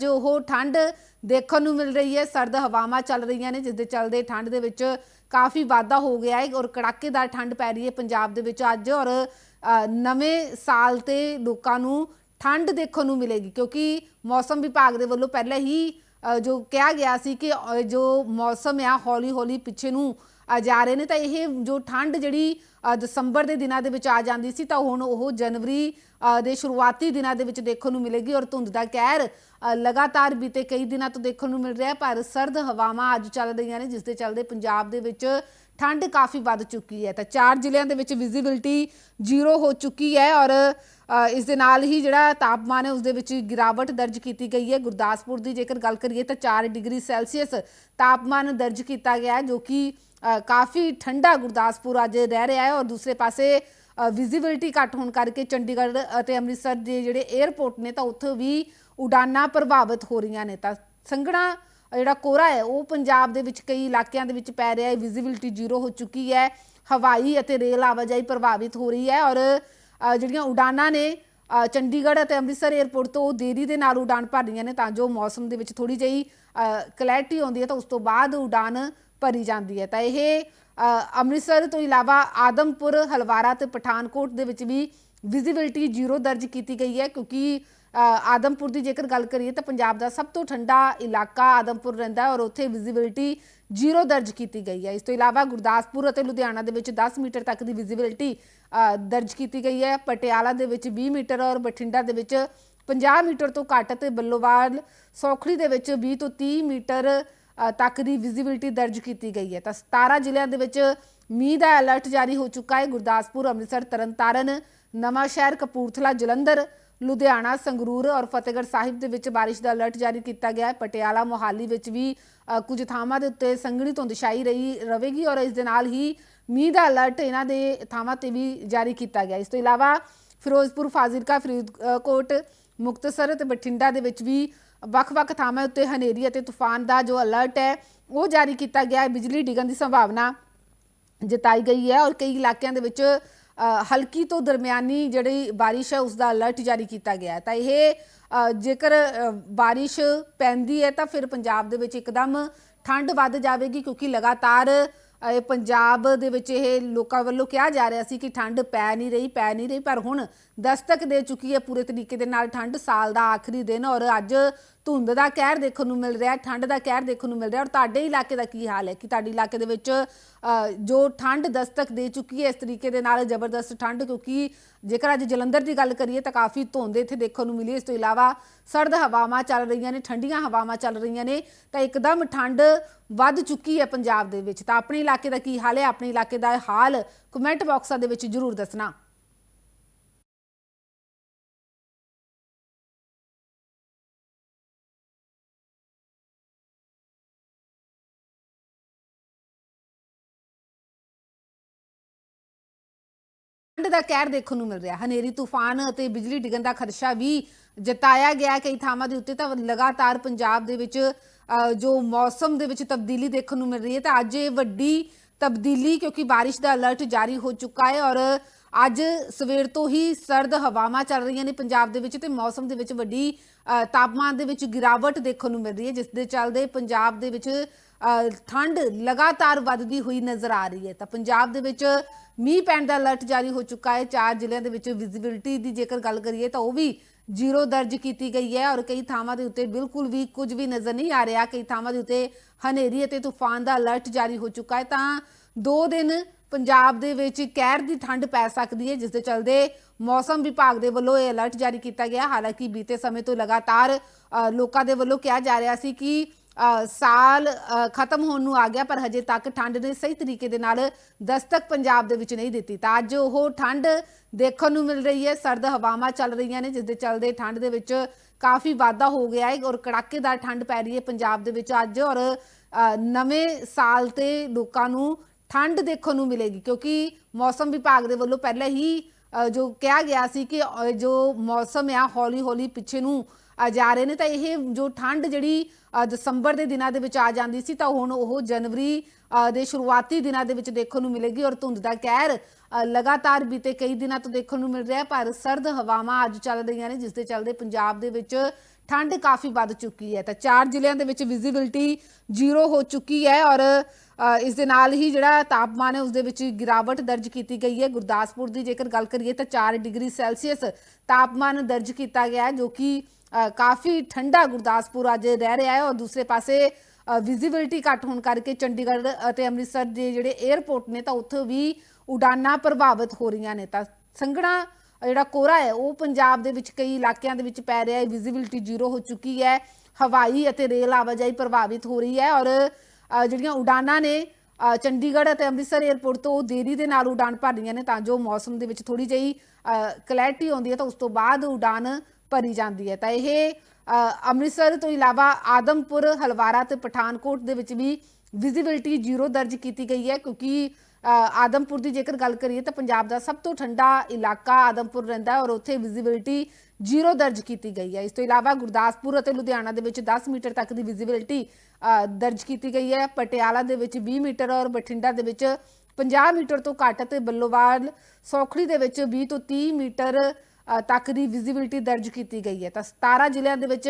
ਜੋ ਉਹ ਠੰਡ ਦੇਖਣ ਨੂੰ ਮਿਲ ਰਹੀ ਹੈ ਸਰਦ ਹਵਾਵਾਂ ਚੱਲ ਰਹੀਆਂ ਨੇ ਜਿਸ ਦੇ ਚੱਲਦੇ ਠੰਡ ਦੇ ਵਿੱਚ ਕਾਫੀ ਵਾਧਾ ਹੋ ਗਿਆ ਹੈ ਔਰ ਕੜਾਕੇਦਾਰ ਠੰਡ ਪੈ ਰਹੀ ਹੈ ਪੰਜਾਬ ਦੇ ਵਿੱਚ ਅੱਜ ਔਰ ਅ, ਨਵੇਂ ਸਾਲ ਤੇ ਲੋਕਾਂ ਨੂੰ ਠੰਡ ਦੇਖਣ ਨੂੰ ਮਿਲੇਗੀ ਕਿਉਂਕਿ ਮੌਸਮ ਵਿਭਾਗ ਦੇ ਵੱਲੋਂ ਪਹਿਲਾਂ ਹੀ ਅ, ਜੋ ਕਿਹਾ ਗਿਆ ਸੀ ਕਿ ਜੋ ਮੌਸਮ ਆ ਹੌਲੀ ਹੌਲੀ ਪਿੱਛੇ ਨੂੰ ਜਾ ਰਹੇ ਨੇ ਤਾਂ ਇਹ ਜੋ ਠੰਡ ਜਿਹੜੀ ਦਸੰਬਰ ਦੇ ਦਿਨਾਂ ਦੇ ਵਿੱਚ ਆ ਜਾਂਦੀ ਸੀ ਤਾਂ ਹੁਣ ਉਹ ਜਨਵਰੀ ਦੇ ਸ਼ੁਰੂਆਤੀ ਦਿਨਾਂ ਦੇ ਵਿੱਚ ਦੇਖਣ ਨੂੰ ਮਿਲੇਗੀ ਔਰ ਧੁੰਦ ਦਾ ਕਹਿਰ ਲਗਾਤਾਰ ਬੀਤੇ ਕਈ ਦਿਨਾਂ ਤੋਂ ਦੇਖਣ ਨੂੰ ਮਿਲ ਰਿਹਾ ਹੈ, ਪਰ ਸਰਦ ਹਵਾਵਾਂ ਅੱਜ ਚੱਲ ਰਹੀਆਂ ਨੇ, ਜਿਸ ਦੇ ਚੱਲਦੇ ਪੰਜਾਬ ਦੇ ਵਿੱਚ ਠੰਡ ਕਾਫੀ ਵੱਧ ਚੁੱਕੀ ਹੈ। ਤਾਂ ਚਾਰ ਜ਼ਿਲ੍ਹਿਆਂ ਦੇ ਵਿੱਚ ਵਿਜ਼ਿਬਿਲਟੀ ਜ਼ੀਰੋ ਹੋ ਚੁੱਕੀ ਹੈ ਔਰ ਇਸ ਦੇ ਨਾਲ ਹੀ ਜਿਹੜਾ ਤਾਪਮਾਨ ਹੈ, ਉਸ ਦੇ ਵਿੱਚ ਗਿਰਾਵਟ ਦਰਜ ਕੀਤੀ ਗਈ ਹੈ। ਗੁਰਦਾਸਪੁਰ ਦੀ ਜੇਕਰ ਗੱਲ ਕਰੀਏ ਤਾਂ 4 ਡਿਗਰੀ ਸੈਲਸੀਅਸ ਤਾਪਮਾਨ ਦਰਜ ਕੀਤਾ ਗਿਆ ਜੋ ਕਿ ਕਾਫੀ ਠੰਡਾ ਗੁਰਦਾਸਪੁਰ ਅੱਜ ਰਹਿ ਰਿਹਾ ਹੈ ਔਰ ਦੂਸਰੇ ਪਾਸੇ ਵਿਜ਼ਿਬਿਲਟੀ ਘੱਟ ਹੋਣ ਕਰਕੇ ਚੰਡੀਗੜ੍ਹ ਅਤੇ ਅੰਮ੍ਰਿਤਸਰ ਦੇ ਜਿਹੜੇ 에ਅਰਪੋਰਟ ਨੇ ਤਾਂ ਉੱਥੇ ਵੀ ਉਡਾਨਾਂ ਪ੍ਰਭਾਵਿਤ ਹੋ ਰਹੀਆਂ ਨੇ ਤਾਂ ਸੰਘਣਾ ਜਿਹੜਾ ਕੋਰਾ ਹੈ, ਉਹ ਪੰਜਾਬ ਦੇ ਵਿੱਚ ਕਈ ਇਲਾਕਿਆਂ ਦੇ ਵਿੱਚ ਪੈ ਰਿਹਾ ਹੈ ਵਿਜ਼ਿਬਿਲਟੀ ਜ਼ੀਰੋ ਹੋ ਚੁੱਕੀ ਹੈ, ਹਵਾਈ ਅਤੇ ਰੇਲ ਆਵਾਜਾਈ ਪ੍ਰਭਾਵਿਤ ਹੋ ਰਹੀ ਹੈ ਔਰ ਜਿਹੜੀਆਂ ਉਡਾਨਾਂ ਨੇ ਚੰਡੀਗੜ੍ਹ ਅਤੇ ਅੰਮ੍ਰਿਤਸਰ 에ਅਰਪੋਰਟ ਤੋਂ ਦੇਰੀ ਦੇ ਨਾਲ ਉਡਾਨ ਭਰ ਰਹੀਆਂ ਨੇ ਤਾਂ ਜੋ ਮੌਸਮ ਦੇ ਵਿੱਚ ਥੋੜੀ ਜਿਹੀ ਕਲੈਰਿਟੀ ਆਉਂਦੀ ਹੈ ਤਾਂ ਉਸ ਤੋਂ ਬਾਅਦ ਉਡਾਨ ਭਰੀ ਜਾਂਦੀ ਹੈ। ਤਾਂ ਇਹ ਅੰਮ੍ਰਿਤਸਰ ਤੋਂ ਇਲਾਵਾ ਆਦਮਪੁਰ, ਹਲਵਾਰਾ ਤੇ ਪਠਾਨਕੋਟ ਦੇ ਵਿੱਚ ਵੀ ਵਿਜ਼ਿਬਿਲਟੀ ਜ਼ੀਰੋ ਦਰਜ ਕੀਤੀ ਗਈ ਹੈ ਕਿਉਂਕਿ ਆਦਮਪੁਰ ਦੀ ਜੇਕਰ ਗੱਲ ਕਰੀਏ ਤਾਂ ਪੰਜਾਬ ਦਾ ਸਭ ਤੋਂ ਠੰਡਾ ਇਲਾਕਾ ਆਦਮਪੁਰ ਰਹਿੰਦਾ ਹੈ ਔਰ ਉੱਥੇ ਵਿਜ਼ਿਬਿਲਟੀ ਜ਼ੀਰੋ ਦਰਜ ਕੀਤੀ ਗਈ ਹੈ। ਇਸ ਤੋਂ ਇਲਾਵਾ ਗੁਰਦਾਸਪੁਰ ਅਤੇ ਲੁਧਿਆਣਾ ਦੇ ਵਿੱਚ 10 ਮੀਟਰ ਤੱਕ ਦੀ ਵਿਜ਼ਿਬਿਲਟੀ ਦਰਜ ਕੀਤੀ ਗਈ ਹੈ। ਪਟਿਆਲਾ ਦੇ ਵਿੱਚ 20 ਮੀਟਰ ਔਰ ਬਠਿੰਡਾ ਦੇ ਵਿੱਚ 50 ਮੀਟਰ ਤੋਂ ਘੱਟ ਤੇ ਬੱਲੋਵਾਲ ਸੌਖੜੀ ਦੇ ਵਿੱਚ 20 ਤੋਂ 30 ਮੀਟਰ ਤੱਕ ਦੀ ਵਿਜ਼ਿਬਿਲਟੀ ਦਰਜ ਕੀਤੀ ਗਈ ਹੈ। ਤਾਂ 17 ਜ਼ਿਲ੍ਹਿਆਂ ਦੇ ਵਿੱਚ ਮੀਂਹ ਦਾ ਅਲਰਟ ਜਾਰੀ ਹੋ ਚੁੱਕਾ ਹੈ। ਗੁਰਦਾਸਪੁਰ, ਅੰਮ੍ਰਿਤਸਰ, ਤਰਨਤਾਰਨ ਨਵਾਂ ਸ਼ਹਿਰ ਕਪੂਰਥਲਾ, ਜਲੰਧਰ, ਲੁਧਿਆਣਾ, ਸੰਗਰੂਰ ਔਰ ਫਤਿਹਗੜ੍ਹ ਸਾਹਿਬ ਦੇ ਵਿੱਚ ਬਾਰਿਸ਼ ਦਾ ਅਲਰਟ ਜਾਰੀ ਕੀਤਾ ਗਿਆ ਹੈ। ਪਟਿਆਲਾ, ਮੋਹਾਲੀ ਵਿੱਚ ਵੀ ਕੁਝ ਥਾਵਾਂ ਦੇ ਉੱਤੇ ਸੰਘਣੀ ਧੁੰਦ ਛਾਈ ਰਹੀ ਰਹੇਗੀ ਔਰ ਇਸ ਦੇ ਨਾਲ ਹੀ ਮੀਂਹ ਦਾ ਅਲਰਟ ਇਹਨਾਂ ਦੇ ਥਾਵਾਂ ਤੇ ਵੀ ਜਾਰੀ ਕੀਤਾ ਗਿਆ। ਇਸ ਤੋਂ ਇਲਾਵਾ ਫਿਰੋਜ਼ਪੁਰ, ਫਾਜ਼ਿਲਕਾ, ਫਰੀਦਕੋਟ, ਮੁਕਤਸਰ ਤੇ ਬਠਿੰਡਾ ਦੇ ਵਿੱਚ ਵੀ ਵੱਖ-ਵੱਖ ਥਾਵਾਂ ਉੱਤੇ ਹਨੇਰੀ ਅਤੇ ਤੂਫਾਨ ਦਾ ਜੋ ਅਲਰਟ ਹੈ, ਉਹ ਜਾਰੀ ਕੀਤਾ ਗਿਆ ਹੈ। ਬਿਜਲੀ ਡਿੱਗਣ ਦੀ ਸੰਭਾਵਨਾ ਜਤਾਈ ਗਈ ਹੈ ਔਰ ਕਈ ਇਲਾਕਿਆਂ ਦੇ ਵਿੱਚ ਹਲਕੀ ਤੋਂ ਦਰਮਿਆਨੀ ਜਿਹੜੀ ਬਾਰਿਸ਼ ਹੈ, ਉਸ ਦਾ ਅਲਰਟ ਜਾਰੀ ਕੀਤਾ ਗਿਆ ਹੈ। ਤਾਂ ਇਹ ਜੇਕਰ ਬਾਰਿਸ਼ ਪੈਂਦੀ ਹੈ ਤਾਂ ਫਿਰ ਪੰਜਾਬ ਦੇ ਵਿੱਚ ਇੱਕਦਮ ਠੰਡ ਵੱਧ ਜਾਵੇਗੀ ਕਿਉਂਕਿ ਲਗਾਤਾਰ ਇਹ ਪੰਜਾਬ ਦੇ ਵਿੱਚ ਇਹ ਲੋਕਾਂ ਵੱਲੋਂ ਕਿਹਾ ਜਾ ਰਿਹਾ ਸੀ ਕਿ ਠੰਡ ਪੈ ਨਹੀਂ ਰਹੀ, ਪੈ ਨਹੀਂ ਰਹੀ, ਪਰ ਹੁਣ ਦਸਤਕ ਦੇ ਚੁੱਕੀ ਹੈ ਪੂਰੇ ਤਰੀਕੇ ਦੇ ਨਾਲ ਠੰਡ, ਸਾਲ ਦਾ ਆਖਰੀ ਦਿਨ ਔਰ ਅੱਜ ਧੁੰਦ ਦਾ ਕਹਿਰ ਦੇਖਣ ਨੂੰ ਮਿਲ ਰਿਹਾ, ਠੰਡ ਦਾ ਕਹਿਰ ਦੇਖਣ ਨੂੰ ਮਿਲ ਰਿਹਾ, ਔਰ ਤੁਹਾਡੇ ਇਲਾਕੇ ਦਾ ਕੀ ਹਾਲ ਹੈ? ਕਿ ਤੁਹਾਡੇ ਇਲਾਕੇ ਦੇ ਵਿੱਚ ਜੋ ਠੰਡ ਦਸਤਕ ਦੇ ਚੁੱਕੀ ਹੈ ਇਸ ਤਰੀਕੇ ਦੇ ਨਾਲ ਜ਼ਬਰਦਸਤ ਠੰਡ, ਕਿਉਂਕਿ ਜੇਕਰ ਅੱਜ ਜਲੰਧਰ ਦੀ ਗੱਲ ਕਰੀਏ ਤਾਂ ਕਾਫੀ ਧੁੰਦ ਇੱਥੇ ਦੇਖਣ ਨੂੰ ਮਿਲੀ ਇਸ ਤੋਂ ਇਲਾਵਾ ਸਰਦ ਹਵਾਵਾਂ ਚੱਲ ਰਹੀਆਂ ਨੇ, ਠੰਡੀਆਂ ਹਵਾਵਾਂ ਚੱਲ ਰਹੀਆਂ ਨੇ, ਤਾਂ ਇੱਕਦਮ ਠੰਡ ਵੱਧ ਚੁੱਕੀ ਹੈ ਪੰਜਾਬ ਦੇ ਵਿੱਚ। ਤਾਂ ਆਪਣੇ ਇਲਾਕੇ ਦਾ ਕੀ ਹਾਲ ਹੈ? ਆਪਣੇ ਇਲਾਕੇ ਦਾ ਹਾਲ ਕਮੈਂਟ ਬਾਕਸਾਂ ਦੇ ਵਿੱਚ ਜਰੂਰ ਦੱਸਣਾ। ਦਾ ਕਹਿਰ ਦੇਖਣ ਨੂੰ ਮਿਲ ਰਿਹਾ। ਹਨੇਰੀ ਤੂਫਾਨ ਅਤੇ ਬਿਜਲੀ ਡਿੱਗਣ ਦਾ ਖਦਸ਼ਾ ਵੀ ਜਤਾਇਆ ਗਿਆ ਕਈ ਥਾਵਾਂ ਦੇ ਉੱਤੇ ਤਾਂ ਲਗਾਤਾਰ ਪੰਜਾਬ ਦੇ ਵਿੱਚ ਜੋ ਮੌਸਮ ਦੇ ਵਿੱਚ ਤਬਦੀਲੀ ਦੇਖਣ ਨੂੰ ਮਿਲ ਰਹੀ ਹੈ ਤਾਂ ਅੱਜ ਇਹ ਵੱਡੀ ਤਬਦੀਲੀ ਕਿਉਂਕਿ ਬਾਰਿਸ਼ ਦਾ ਅਲਰਟ ਜਾਰੀ ਹੋ ਚੁੱਕਾ ਹੈ ਔਰ ਅੱਜ ਸਵੇਰ ਤੋਂ ਹੀ ਸਰਦ ਹਵਾਵਾਂ ਚੱਲ ਰਹੀਆਂ ਨੇ ਪੰਜਾਬ ਦੇ ਵਿੱਚ ਤੇ ਮੌਸਮ ਦੇ ਵਿੱਚ ਵੱਡੀ ਅ, ਤਾਪਮਾਨ ਦੇ ਵਿੱਚ ਗਿਰਾਵਟ ਦੇਖਣ ਨੂੰ ਮਿਲ ਰਹੀ ਹੈ ਜਿਸ ਦੇ ਚੱਲਦੇ ਪੰਜਾਬ ਦੇ ਵਿੱਚ ਠੰਡ ਲਗਾਤਾਰ ਵੱਧਦੀ ਹੋਈ ਨਜ਼ਰ ਆ ਰਹੀ ਹੈ। ਤਾਂ ਪੰਜਾਬ ਦੇ ਵਿੱਚ ਮੀਂਹ ਪੈਣ ਦਾ ਅਲਰਟ ਜਾਰੀ ਹੋ ਚੁੱਕਾ ਹੈ। ਚਾਰ ਜ਼ਿਲ੍ਹਿਆਂ ਦੇ ਵਿੱਚ ਵਿਜ਼ਿਬਿਲਟੀ ਦੀ ਜੇਕਰ ਗੱਲ ਕਰੀਏ ਤਾਂ ਉਹ ਵੀ ਜ਼ੀਰੋ ਦਰਜ ਕੀਤੀ ਗਈ ਹੈ ਔਰ ਕਈ ਥਾਵਾਂ ਦੇ ਉੱਤੇ ਬਿਲਕੁਲ ਵੀ ਕੁਝ ਵੀ ਨਜ਼ਰ ਨਹੀਂ ਆ ਰਿਹਾ। ਕਈ ਥਾਵਾਂ ਦੇ ਉੱਤੇ ਹਨੇਰੀ ਅਤੇ ਤੂਫਾਨ ਦਾ ਅਲਰਟ ਜਾਰੀ ਹੋ ਚੁੱਕਾ ਹੈ। ਤਾਂ ਦੋ ਦਿਨ ਪੰਜਾਬ ਦੇ ਵਿੱਚ ਕਹਿਰ ਦੀ ਠੰਡ ਪੈ ਸਕਦੀ ਹੈ, ਜਿਸ ਦੇ ਚਲਦੇ ਮੌਸਮ ਵਿਭਾਗ ਦੇ ਵੱਲੋਂ ਇਹ ਅਲਰਟ ਜਾਰੀ ਕੀਤਾ ਗਿਆ। ਹਾਲਾਂਕਿ ਬੀਤੇ ਸਮੇਂ ਤੋਂ ਲਗਾਤਾਰ ਲੋਕਾਂ ਦੇ ਵੱਲੋਂ ਕਿਹਾ ਜਾ ਰਿਹਾ ਸੀ ਕਿ ਸਾਲ ਖਤਮ ਹੋਣ ਨੂੰ ਆ ਗਿਆ ਪਰ ਹਜੇ ਤੱਕ ਠੰਡ ਨੇ ਸਹੀ ਤਰੀਕੇ ਦੇ ਨਾਲ ਦਸਤਕ ਪੰਜਾਬ ਦੇ ਵਿੱਚ ਨਹੀਂ ਦਿੱਤੀ। ਤਾਂ ਅੱਜ ਉਹ ਠੰਡ ਦੇਖਣ ਨੂੰ ਮਿਲ ਰਹੀ ਹੈ। ਸਰਦ ਹਵਾਵਾਂ ਚੱਲ ਰਹੀਆਂ ਨੇ ਜਿਸ ਦੇ ਚੱਲਦੇ ਠੰਡ ਦੇ ਵਿੱਚ ਕਾਫੀ ਵਾਧਾ ਹੋ ਗਿਆ ਹੈ ਔਰ ਕੜਾਕੇਦਾਰ ਠੰਡ ਪੈ ਰਹੀ ਹੈ ਪੰਜਾਬ ਦੇ ਵਿੱਚ ਅੱਜ। ਔਰ ਅ, ਨਵੇਂ ਸਾਲ ਤੇ ਲੋਕਾਂ ਨੂੰ ਠੰਡ ਦੇਖਣ ਨੂੰ ਮਿਲੇਗੀ ਕਿਉਂਕਿ ਮੌਸਮ ਵਿਭਾਗ ਦੇ ਵੱਲੋਂ ਪਹਿਲਾਂ ਹੀ ਅ, ਜੋ ਕਿਹਾ ਗਿਆ ਸੀ ਕਿ ਜੋ ਮੌਸਮ ਆ ਹੌਲੀ ਹੌਲੀ ਪਿੱਛੇ ਨੂੰ ਜਾ ਰਹੇ ਨੇ ਤਾਂ ਇਹ ਜੋ ਠੰਡ ਜਿਹੜੀ ਦਸੰਬਰ ਦੇ ਦਿਨਾਂ ਦੇ ਵਿੱਚ ਆ ਜਾਂਦੀ ਸੀ ਤਾਂ ਹੁਣ ਉਹ ਜਨਵਰੀ ਦੇ ਸ਼ੁਰੂਆਤੀ ਦਿਨਾਂ ਦੇ ਵਿੱਚ ਦੇਖਣ ਨੂੰ ਮਿਲੇਗੀ ਔਰ ਧੁੰਦ ਦਾ ਕਹਿਰ ਲਗਾਤਾਰ ਬੀਤੇ ਕਈ ਦਿਨਾਂ ਤੋਂ ਦੇਖਣ ਨੂੰ ਮਿਲ ਰਿਹਾ ਪਰ ਸਰਦ ਹਵਾਵਾਂ ਅੱਜ ਚੱਲ ਰਹੀਆਂ ਨੇ, ਜਿਸ ਦੇ ਚੱਲਦੇ ਪੰਜਾਬ ਦੇ ਵਿੱਚ ਠੰਡ ਕਾਫੀ ਵੱਧ ਚੁੱਕੀ ਹੈ। ਤਾਂ ਚਾਰ ਜ਼ਿਲ੍ਹਿਆਂ ਦੇ ਵਿੱਚ ਵਿਜ਼ਿਬਿਲਟੀ ਜ਼ੀਰੋ ਹੋ ਚੁੱਕੀ ਹੈ ਔਰ ਇਸ ਦੇ ਨਾਲ ਹੀ ਜਿਹੜਾ ਤਾਪਮਾਨ ਹੈ, ਉਸ ਦੇ ਵਿੱਚ ਗਿਰਾਵਟ ਦਰਜ ਕੀਤੀ ਗਈ ਹੈ। ਗੁਰਦਾਸਪੁਰ ਦੀ ਜੇਕਰ ਗੱਲ ਕਰੀਏ ਤਾਂ 4 ਡਿਗਰੀ ਸੈਲਸੀਅਸ ਤਾਪਮਾਨ ਦਰਜ ਕੀਤਾ ਗਿਆ ਹੈ, ਜੋ ਕਿ ਕਾਫੀ ਠੰਡਾ ਗੁਰਦਾਸਪੁਰ ਅੱਜ ਰਹਿ ਰਿਹਾ ਹੈ ਔਰ ਦੂਸਰੇ ਪਾਸੇ ਵਿਜ਼ਿਬਿਲਟੀ ਘੱਟ ਹੋਣ ਕਰਕੇ ਚੰਡੀਗੜ੍ਹ ਅਤੇ ਅੰਮ੍ਰਿਤਸਰ ਦੇ ਜਿਹੜੇ 에ਅਰਪੋਰਟ ਨੇ ਤਾਂ ਉੱਥੇ ਵੀ ਉਡਾਨਾਂ ਪ੍ਰਭਾਵਿਤ ਹੋ ਰਹੀਆਂ ਨੇ ਤਾਂ ਸੰਘਣਾ ਜਿਹੜਾ ਕੋਰਾ ਹੈ, ਉਹ ਪੰਜਾਬ ਦੇ ਵਿੱਚ ਕਈ ਇਲਾਕਿਆਂ ਦੇ ਵਿੱਚ ਪੈ ਰਿਹਾ ਹੈ ਵਿਜ਼ਿਬਿਲਟੀ ਜ਼ੀਰੋ ਹੋ ਚੁੱਕੀ ਹੈ, ਹਵਾਈ ਅਤੇ ਰੇਲ ਆਵਾਜਾਈ ਪ੍ਰਭਾਵਿਤ ਹੋ ਰਹੀ ਹੈ ਔਰ ਜਿਹੜੀਆਂ ਉਡਾਨਾਂ ਨੇ ਚੰਡੀਗੜ੍ਹ ਅਤੇ ਅੰਮ੍ਰਿਤਸਰ 에ਅਰਪੋਰਟ ਤੋਂ ਦੇਰੀ ਦੇ ਨਾਲ ਉਡਾਨ ਭਰ ਰਹੀਆਂ ਨੇ ਤਾਂ ਜੋ ਮੌਸਮ ਦੇ ਵਿੱਚ ਥੋੜੀ ਜਿਹੀ ਕਲੈਰਿਟੀ ਆਉਂਦੀ ਹੈ ਤਾਂ ਉਸ ਤੋਂ ਬਾਅਦ ਉਡਾਨ ਭਰੀ ਜਾਂਦੀ ਹੈ। ਤਾਂ ਇਹ ਅੰਮ੍ਰਿਤਸਰ ਤੋਂ ਇਲਾਵਾ ਆਦਮਪੁਰ, ਹਲਵਾਰਾ ਤੇ ਪਠਾਨਕੋਟ ਦੇ ਵਿੱਚ ਵੀ ਵਿਜ਼ਿਬਿਲਟੀ ਜ਼ੀਰੋ ਦਰਜ ਕੀਤੀ ਗਈ ਹੈ ਕਿਉਂਕਿ ਆਦਮਪੁਰ ਦੀ ਜੇਕਰ ਗੱਲ ਕਰੀਏ ਤਾਂ ਪੰਜਾਬ ਦਾ ਸਭ ਤੋਂ ਠੰਡਾ ਇਲਾਕਾ ਆਦਮਪੁਰ ਰਹਿੰਦਾ ਹੈ ਔਰ ਉੱਥੇ ਵਿਜ਼ਿਬਿਲਟੀ ਜ਼ੀਰੋ ਦਰਜ ਕੀਤੀ ਗਈ ਹੈ। ਇਸ ਤੋਂ ਇਲਾਵਾ ਗੁਰਦਾਸਪੁਰ ਅਤੇ ਲੁਧਿਆਣਾ ਦੇ ਵਿੱਚ 10 ਮੀਟਰ ਤੱਕ ਦੀ ਵਿਜ਼ਿਬਿਲਟੀ ਦਰਜ ਕੀਤੀ ਗਈ ਹੈ। ਪਟਿਆਲਾ ਦੇ ਵਿੱਚ 20 ਮੀਟਰ ਔਰ ਬਠਿੰਡਾ ਦੇ ਵਿੱਚ 50 ਮੀਟਰ ਤੋਂ ਘੱਟ ਤੇ ਬੱਲੋਵਾਲ, ਸੌਖੜੀ ਦੇ ਵਿੱਚ 20 ਤੋਂ 30 ਮੀਟਰ ਤੱਕ ਦੀ ਵਿਜ਼ਿਬਿਲਟੀ ਦਰਜ ਕੀਤੀ ਗਈ ਹੈ। ਤਾਂ 17 ਜ਼ਿਲ੍ਹਿਆਂ ਦੇ ਵਿੱਚ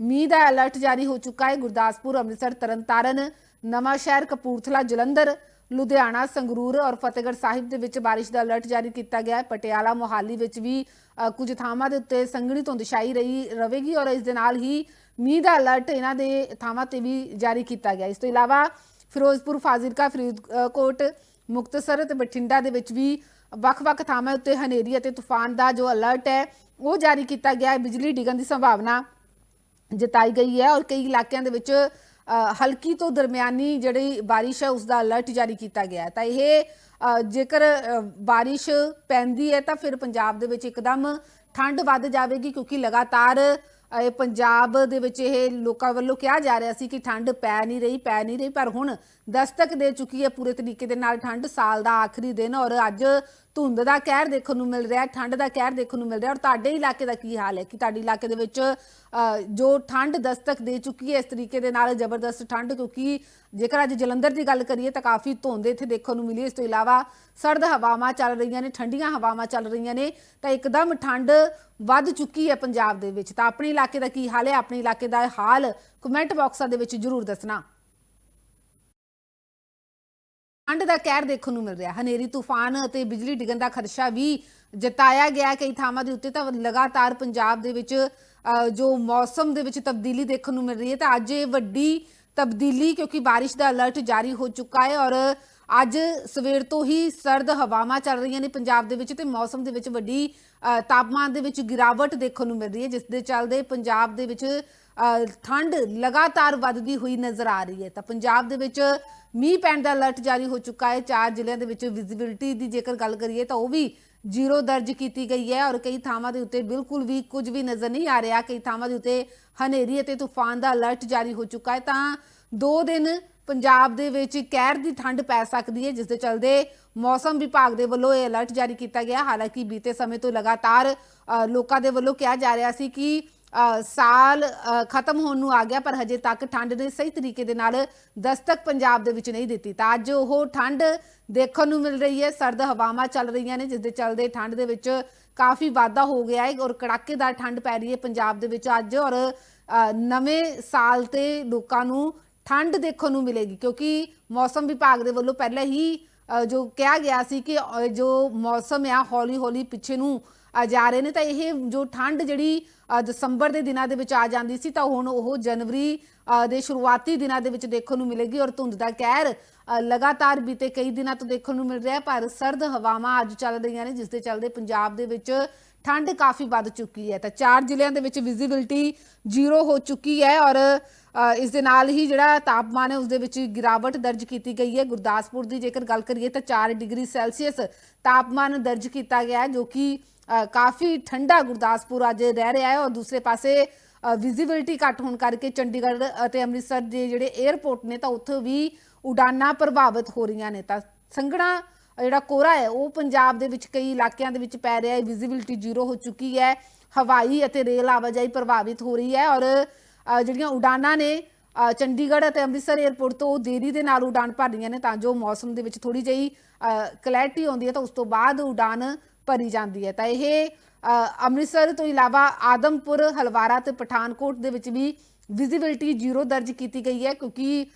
ਮੀਂਹ ਦਾ ਅਲਰਟ ਜਾਰੀ ਹੋ ਚੁੱਕਾ ਹੈ। ਗੁਰਦਾਸਪੁਰ, ਅੰਮ੍ਰਿਤਸਰ, ਤਰਨਤਾਰਨ, ਨਵਾਂ ਸ਼ਹਿਰ, ਕਪੂਰਥਲਾ, ਜਲੰਧਰ, ਲੁਧਿਆਣਾ, ਸੰਗਰੂਰ ਔਰ ਫਤਿਹਗੜ੍ਹ ਸਾਹਿਬ ਦੇ ਵਿੱਚ ਬਾਰਿਸ਼ ਦਾ ਅਲਰਟ ਜਾਰੀ ਕੀਤਾ ਗਿਆ ਹੈ। ਪਟਿਆਲਾ, ਮੋਹਾਲੀ ਵਿੱਚ ਵੀ ਕੁਝ ਥਾਵਾਂ ਦੇ ਉੱਤੇ ਸੰਘਣੀ ਧੁੰਦ ਛਾਈ ਰਹੀ ਰਵੇਗੀ ਔਰ ਇਸ ਦੇ ਨਾਲ ਹੀ ਮੀਂਹ ਦਾ ਅਲਰਟ ਇਹਨਾਂ ਦੇ ਥਾਵਾਂ ਤੇ ਵੀ ਜਾਰੀ ਕੀਤਾ ਗਿਆ। ਇਸ ਤੋਂ ਇਲਾਵਾ ਫਿਰੋਜ਼ਪੁਰ, ਫਾਜ਼ਿਲਕਾ, ਫਰੀਦਕੋਟ, ਮੁਕਤਸਰ ਤੇ ਬਠਿੰਡਾ ਦੇ ਵਿੱਚ ਵੀ ਵੱਖ-ਵੱਖ ਥਾਵਾਂ ਉੱਤੇ ਹਨੇਰੀ ਅਤੇ ਤੂਫਾਨ ਦਾ ਜੋ ਅਲਰਟ ਹੈ, ਉਹ ਜਾਰੀ ਕੀਤਾ ਗਿਆ ਹੈ। ਬਿਜਲੀ ਡਿੱਗਣ ਦੀ ਸੰਭਾਵਨਾ ਜਤਾਈ ਗਈ ਹੈ ਔਰ ਕਈ ਇਲਾਕਿਆਂ ਦੇ ਵਿੱਚ ਹਲਕੀ ਤੋਂ ਦਰਮਿਆਨੀ ਜਿਹੜੀ ਬਾਰਿਸ਼ ਹੈ, ਉਸ ਦਾ ਅਲਰਟ ਜਾਰੀ ਕੀਤਾ ਗਿਆ ਹੈ। ਤਾਂ ਇਹ ਜੇਕਰ ਬਾਰਿਸ਼ ਪੈਂਦੀ ਹੈ, ਤਾਂ ਫਿਰ ਪੰਜਾਬ ਦੇ ਵਿੱਚ ਇੱਕਦਮ ਠੰਡ ਵੱਧ ਜਾਵੇਗੀ ਕਿਉਂਕਿ ਲਗਾਤਾਰ ਇਹ ਪੰਜਾਬ ਦੇ ਵਿੱਚ ਇਹ ਲੋਕਾਂ ਵੱਲੋਂ ਕਿਹਾ ਜਾ ਰਿਹਾ ਸੀ ਕਿ ਠੰਡ ਪੈ ਨਹੀਂ ਰਹੀ, ਪੈ ਨਹੀਂ ਰਹੀ। ਪਰ ਹੁਣ ਦਸਤਕ ਦੇ ਚੁੱਕੀ ਹੈ ਪੂਰੇ ਤਰੀਕੇ ਦੇ ਨਾਲ ਠੰਡ, ਸਾਲ ਦਾ ਆਖਰੀ ਦਿਨ ਔਰ ਅੱਜ ਧੁੰਦ ਦਾ ਕਹਿਰ ਦੇਖਣ ਨੂੰ ਮਿਲ ਰਿਹਾ ਹੈ ਠੰਡ ਦਾ ਕਹਿਰ ਦੇਖਣ ਨੂੰ ਮਿਲ ਰਿਹਾ ਔਰ ਤੁਹਾਡੇ ਇਲਾਕੇ ਦਾ ਕੀ ਹਾਲ ਹੈ? ਕਿ ਤੁਹਾਡੇ ਇਲਾਕੇ ਦੇ ਵਿੱਚ ਜੋ ਠੰਡ ਦਸਤਕ ਦੇ ਚੁੱਕੀ ਹੈ ਇਸ ਤਰੀਕੇ ਦੇ ਨਾਲ ਜ਼ਬਰਦਸਤ ਠੰਡ, ਕਿਉਂਕਿ ਜੇਕਰ ਅੱਜ ਜਲੰਧਰ ਦੀ ਗੱਲ ਕਰੀਏ ਤਾਂ ਕਾਫੀ ਧੁੰਦ ਇੱਥੇ ਦੇਖਣ ਨੂੰ ਮਿਲੀ ਇਸ ਤੋਂ ਇਲਾਵਾ ਸਰਦ ਹਵਾਵਾਂ ਚੱਲ ਰਹੀਆਂ ਨੇ, ਠੰਡੀਆਂ ਹਵਾਵਾਂ ਚੱਲ ਰਹੀਆਂ ਨੇ, ਤਾਂ ਇੱਕਦਮ ਠੰਡ ਵੱਧ ਚੁੱਕੀ ਹੈ ਪੰਜਾਬ ਦੇ ਵਿੱਚ। ਤਾਂ ਆਪਣੇ ਇਲਾਕੇ ਦਾ ਕੀ ਹਾਲ ਹੈ? ਆਪਣੇ ਇਲਾਕੇ ਦਾ ਹਾਲ ਕਮੈਂਟ ਬਾਕਸਾਂ ਦੇ ਵਿੱਚ ਜਰੂਰ ਦੱਸਣਾ। ਠੰਡ ਦਾ ਕਹਿਰ ਦੇਖਣ ਨੂੰ ਮਿਲ ਰਿਹਾ। ਹਨੇਰੀ ਤੂਫਾਨ ਅਤੇ ਬਿਜਲੀ ਡਿੱਗਣ ਦਾ ਖਦਸ਼ਾ ਵੀ ਜਤਾਇਆ ਗਿਆ ਕਈ ਥਾਵਾਂ ਦੇ ਉੱਤੇ ਤਾਂ ਲਗਾਤਾਰ ਪੰਜਾਬ ਦੇ ਵਿੱਚ ਜੋ ਮੌਸਮ ਦੇ ਵਿੱਚ ਤਬਦੀਲੀ ਦੇਖਣ ਨੂੰ ਮਿਲ ਰਹੀ ਹੈ ਤਾਂ ਅੱਜ ਇਹ ਵੱਡੀ ਤਬਦੀਲੀ ਕਿਉਂਕਿ ਬਾਰਿਸ਼ ਦਾ ਅਲਰਟ ਜਾਰੀ ਹੋ ਚੁੱਕਾ ਹੈ ਔਰ ਅੱਜ ਸਵੇਰ ਤੋਂ ਹੀ ਸਰਦ ਹਵਾਵਾਂ ਚੱਲ ਰਹੀਆਂ ਨੇ ਪੰਜਾਬ ਦੇ ਵਿੱਚ ਤੇ ਮੌਸਮ ਦੇ ਵਿੱਚ ਵੱਡੀ ਅ, ਤਾਪਮਾਨ ਦੇ ਵਿੱਚ ਗਿਰਾਵਟ ਦੇਖਣ ਨੂੰ ਮਿਲ ਰਹੀ ਹੈ ਜਿਸ ਦੇ ਚੱਲਦੇ ਪੰਜਾਬ ਦੇ ਵਿੱਚ ਠੰਡ ਲਗਾਤਾਰ ਵੱਧਦੀ ਹੋਈ ਨਜ਼ਰ ਆ ਰਹੀ ਹੈ। ਤਾਂ ਪੰਜਾਬ ਦੇ ਵਿੱਚ ਮੀਂਹ ਪੈਣ ਦਾ ਅਲਰਟ ਜਾਰੀ ਹੋ ਚੁੱਕਾ ਹੈ। ਚਾਰ ਜ਼ਿਲ੍ਹਿਆਂ ਦੇ ਵਿੱਚ ਵਿਜ਼ਿਬਿਲਟੀ ਦੀ ਜੇਕਰ ਗੱਲ ਕਰੀਏ ਤਾਂ ਉਹ ਵੀ ਜ਼ੀਰੋ ਦਰਜ ਕੀਤੀ ਗਈ ਹੈ ਔਰ ਕਈ ਥਾਵਾਂ ਦੇ ਉੱਤੇ ਬਿਲਕੁਲ ਵੀ ਕੁਝ ਵੀ ਨਜ਼ਰ ਨਹੀਂ ਆ ਰਿਹਾ। ਕਈ ਥਾਵਾਂ ਦੇ ਉੱਤੇ ਹਨੇਰੀ ਅਤੇ ਤੂਫਾਨ ਦਾ ਅਲਰਟ ਜਾਰੀ ਹੋ ਚੁੱਕਾ ਹੈ। ਤਾਂ ਦੋ ਦਿਨ ਪੰਜਾਬ ਦੇ ਵਿੱਚ ਕਹਿਰ ਦੀ ਠੰਡ ਪੈ ਸਕਦੀ ਹੈ, ਜਿਸ ਦੇ ਚਲਦੇ ਮੌਸਮ ਵਿਭਾਗ ਦੇ ਵੱਲੋਂ ਇਹ ਅਲਰਟ ਜਾਰੀ ਕੀਤਾ ਗਿਆ। ਹਾਲਾਂਕਿ ਬੀਤੇ ਸਮੇਂ ਤੋਂ ਲਗਾਤਾਰ ਲੋਕਾਂ ਦੇ ਵੱਲੋਂ ਕਿਹਾ ਜਾ ਰਿਹਾ ਸੀ ਕਿ ਸਾਲ ਖਤਮ ਹੋਣ ਨੂੰ ਆ ਗਿਆ, ਪਰ ਹਜੇ ਤੱਕ ਠੰਡ ਨੇ ਸਹੀ ਤਰੀਕੇ ਦੇ ਨਾਲ ਦਸਤਕ ਪੰਜਾਬ ਦੇ ਵਿੱਚ ਨਹੀਂ ਦਿੱਤੀ। ਤਾਂ ਅੱਜ ਉਹ ਠੰਡ ਦੇਖਣ ਨੂੰ ਮਿਲ ਰਹੀ ਹੈ। ਸਰਦ ਹਵਾਵਾਂ ਚੱਲ ਰਹੀਆਂ ਨੇ, ਜਿਸ ਦੇ ਚੱਲਦੇ ਠੰਡ ਦੇ ਵਿੱਚ ਕਾਫੀ ਵਾਧਾ ਹੋ ਗਿਆ ਹੈ ਔਰ ਕੜਾਕੇਦਾਰ ਠੰਡ ਪੈ ਰਹੀ ਹੈ ਪੰਜਾਬ ਦੇ ਵਿੱਚ ਅੱਜ। ਔਰ ਨਵੇਂ ਸਾਲ ਤੇ ਲੋਕਾਂ ਨੂੰ ਠੰਡ ਦੇਖਣ ਨੂੰ ਮਿਲੇਗੀ, ਕਿਉਂਕਿ ਮੌਸਮ ਵਿਭਾਗ ਦੇ ਵੱਲੋਂ ਪਹਿਲਾਂ ਹੀ ਜੋ ਕਿਹਾ ਗਿਆ ਸੀ ਕਿ ਜੋ ਮੌਸਮ ਆ ਹੌਲੀ ਹੌਲੀ ਪਿੱਛੇ ਨੂੰ ਜਾ ਰਹੇ ਨੇ ਤਾਂ ਇਹ ਜੋ ਠੰਡ ਜਿਹੜੀ ਦਸੰਬਰ ਦੇ ਦਿਨਾਂ ਦੇ ਵਿੱਚ ਆ ਜਾਂਦੀ ਸੀ ਤਾਂ ਹੁਣ ਉਹ ਜਨਵਰੀ ਦੇ ਸ਼ੁਰੂਆਤੀ ਦਿਨਾਂ ਦੇ ਵਿੱਚ ਦੇਖਣ ਨੂੰ ਮਿਲੇਗੀ ਔਰ ਧੁੰਦ ਦਾ ਕਹਿਰ ਲਗਾਤਾਰ ਬੀਤੇ ਕਈ ਦਿਨਾਂ ਤੋਂ ਦੇਖਣ ਨੂੰ ਮਿਲ ਰਿਹਾ ਹੈ, ਪਰ ਸਰਦ ਹਵਾਵਾਂ ਅੱਜ ਚੱਲ ਰਹੀਆਂ ਨੇ, ਜਿਸ ਦੇ ਚੱਲਦੇ ਪੰਜਾਬ ਦੇ ਵਿੱਚ ਠੰਡ ਕਾਫੀ ਵੱਧ ਚੁੱਕੀ ਹੈ। ਤਾਂ ਚਾਰ ਜ਼ਿਲ੍ਹਿਆਂ ਦੇ ਵਿੱਚ ਵਿਜ਼ਿਬਿਲਟੀ ਜ਼ੀਰੋ ਹੋ ਚੁੱਕੀ ਹੈ ਔਰ ਇਸ ਦੇ ਨਾਲ ਹੀ ਜਿਹੜਾ ਤਾਪਮਾਨ ਹੈ, ਉਸ ਦੇ ਵਿੱਚ ਗਿਰਾਵਟ ਦਰਜ ਕੀਤੀ ਗਈ ਹੈ। ਗੁਰਦਾਸਪੁਰ ਦੀ ਜੇਕਰ ਗੱਲ ਕਰੀਏ ਤਾਂ 4 ਡਿਗਰੀ ਸੈਲਸੀਅਸ ਤਾਪਮਾਨ ਦਰਜ ਕੀਤਾ ਗਿਆ ਹੈ, ਜੋ ਕਿ ਕਾਫੀ ਠੰਡਾ ਗੁਰਦਾਸਪੁਰ ਅੱਜ ਰਹਿ ਰਿਹਾ ਹੈ ਔਰ ਦੂਸਰੇ ਪਾਸੇ ਵਿਜ਼ਿਬਿਲਟੀ ਘੱਟ ਹੋਣ ਕਰਕੇ ਚੰਡੀਗੜ੍ਹ ਅਤੇ ਅੰਮ੍ਰਿਤਸਰ ਦੇ ਜਿਹੜੇ 에ਅਰਪੋਰਟ ਨੇ ਤਾਂ ਉੱਥੇ ਵੀ ਉਡਾਨਾਂ ਪ੍ਰਭਾਵਿਤ ਹੋ ਰਹੀਆਂ ਨੇ ਤਾਂ ਸੰਘਣਾ ਜਿਹੜਾ ਕੋਰਾ ਹੈ, ਉਹ ਪੰਜਾਬ ਦੇ ਵਿੱਚ ਕਈ ਇਲਾਕਿਆਂ ਦੇ ਵਿੱਚ ਪੈ ਰਿਹਾ ਹੈ ਵਿਜ਼ਿਬਿਲਟੀ ਜ਼ੀਰੋ ਹੋ ਚੁੱਕੀ ਹੈ, ਹਵਾਈ ਅਤੇ ਰੇਲ ਆਵਾਜਾਈ ਪ੍ਰਭਾਵਿਤ ਹੋ ਰਹੀ ਹੈ ਔਰ ਜਿਹੜੀਆਂ ਉਡਾਨਾਂ ਨੇ ਚੰਡੀਗੜ੍ਹ ਅਤੇ ਅੰਮ੍ਰਿਤਸਰ 에ਅਰਪੋਰਟ ਤੋਂ ਦੇਰੀ ਦੇ ਨਾਲ ਉਡਾਨ ਭਰ ਰਹੀਆਂ ਨੇ ਤਾਂ ਜੋ ਮੌਸਮ ਦੇ ਵਿੱਚ ਥੋੜੀ ਜਿਹੀ ਕਲੈਰਿਟੀ ਆਉਂਦੀ ਹੈ ਤਾਂ ਉਸ ਤੋਂ ਬਾਅਦ ਉਡਾਨ ਭਰੀ ਜਾਂਦੀ ਹੈ। ਤਾਂ ਇਹ ਅੰਮ੍ਰਿਤਸਰ ਤੋਂ ਇਲਾਵਾ ਆਦਮਪੁਰ, ਹਲਵਾਰਾ ਤੇ ਪਠਾਨਕੋਟ ਦੇ ਵਿੱਚ ਵੀ ਵਿਜ਼ਿਬਿਲਟੀ ਜ਼ੀਰੋ ਦਰਜ ਕੀਤੀ ਗਈ ਹੈ ਕਿਉਂਕਿ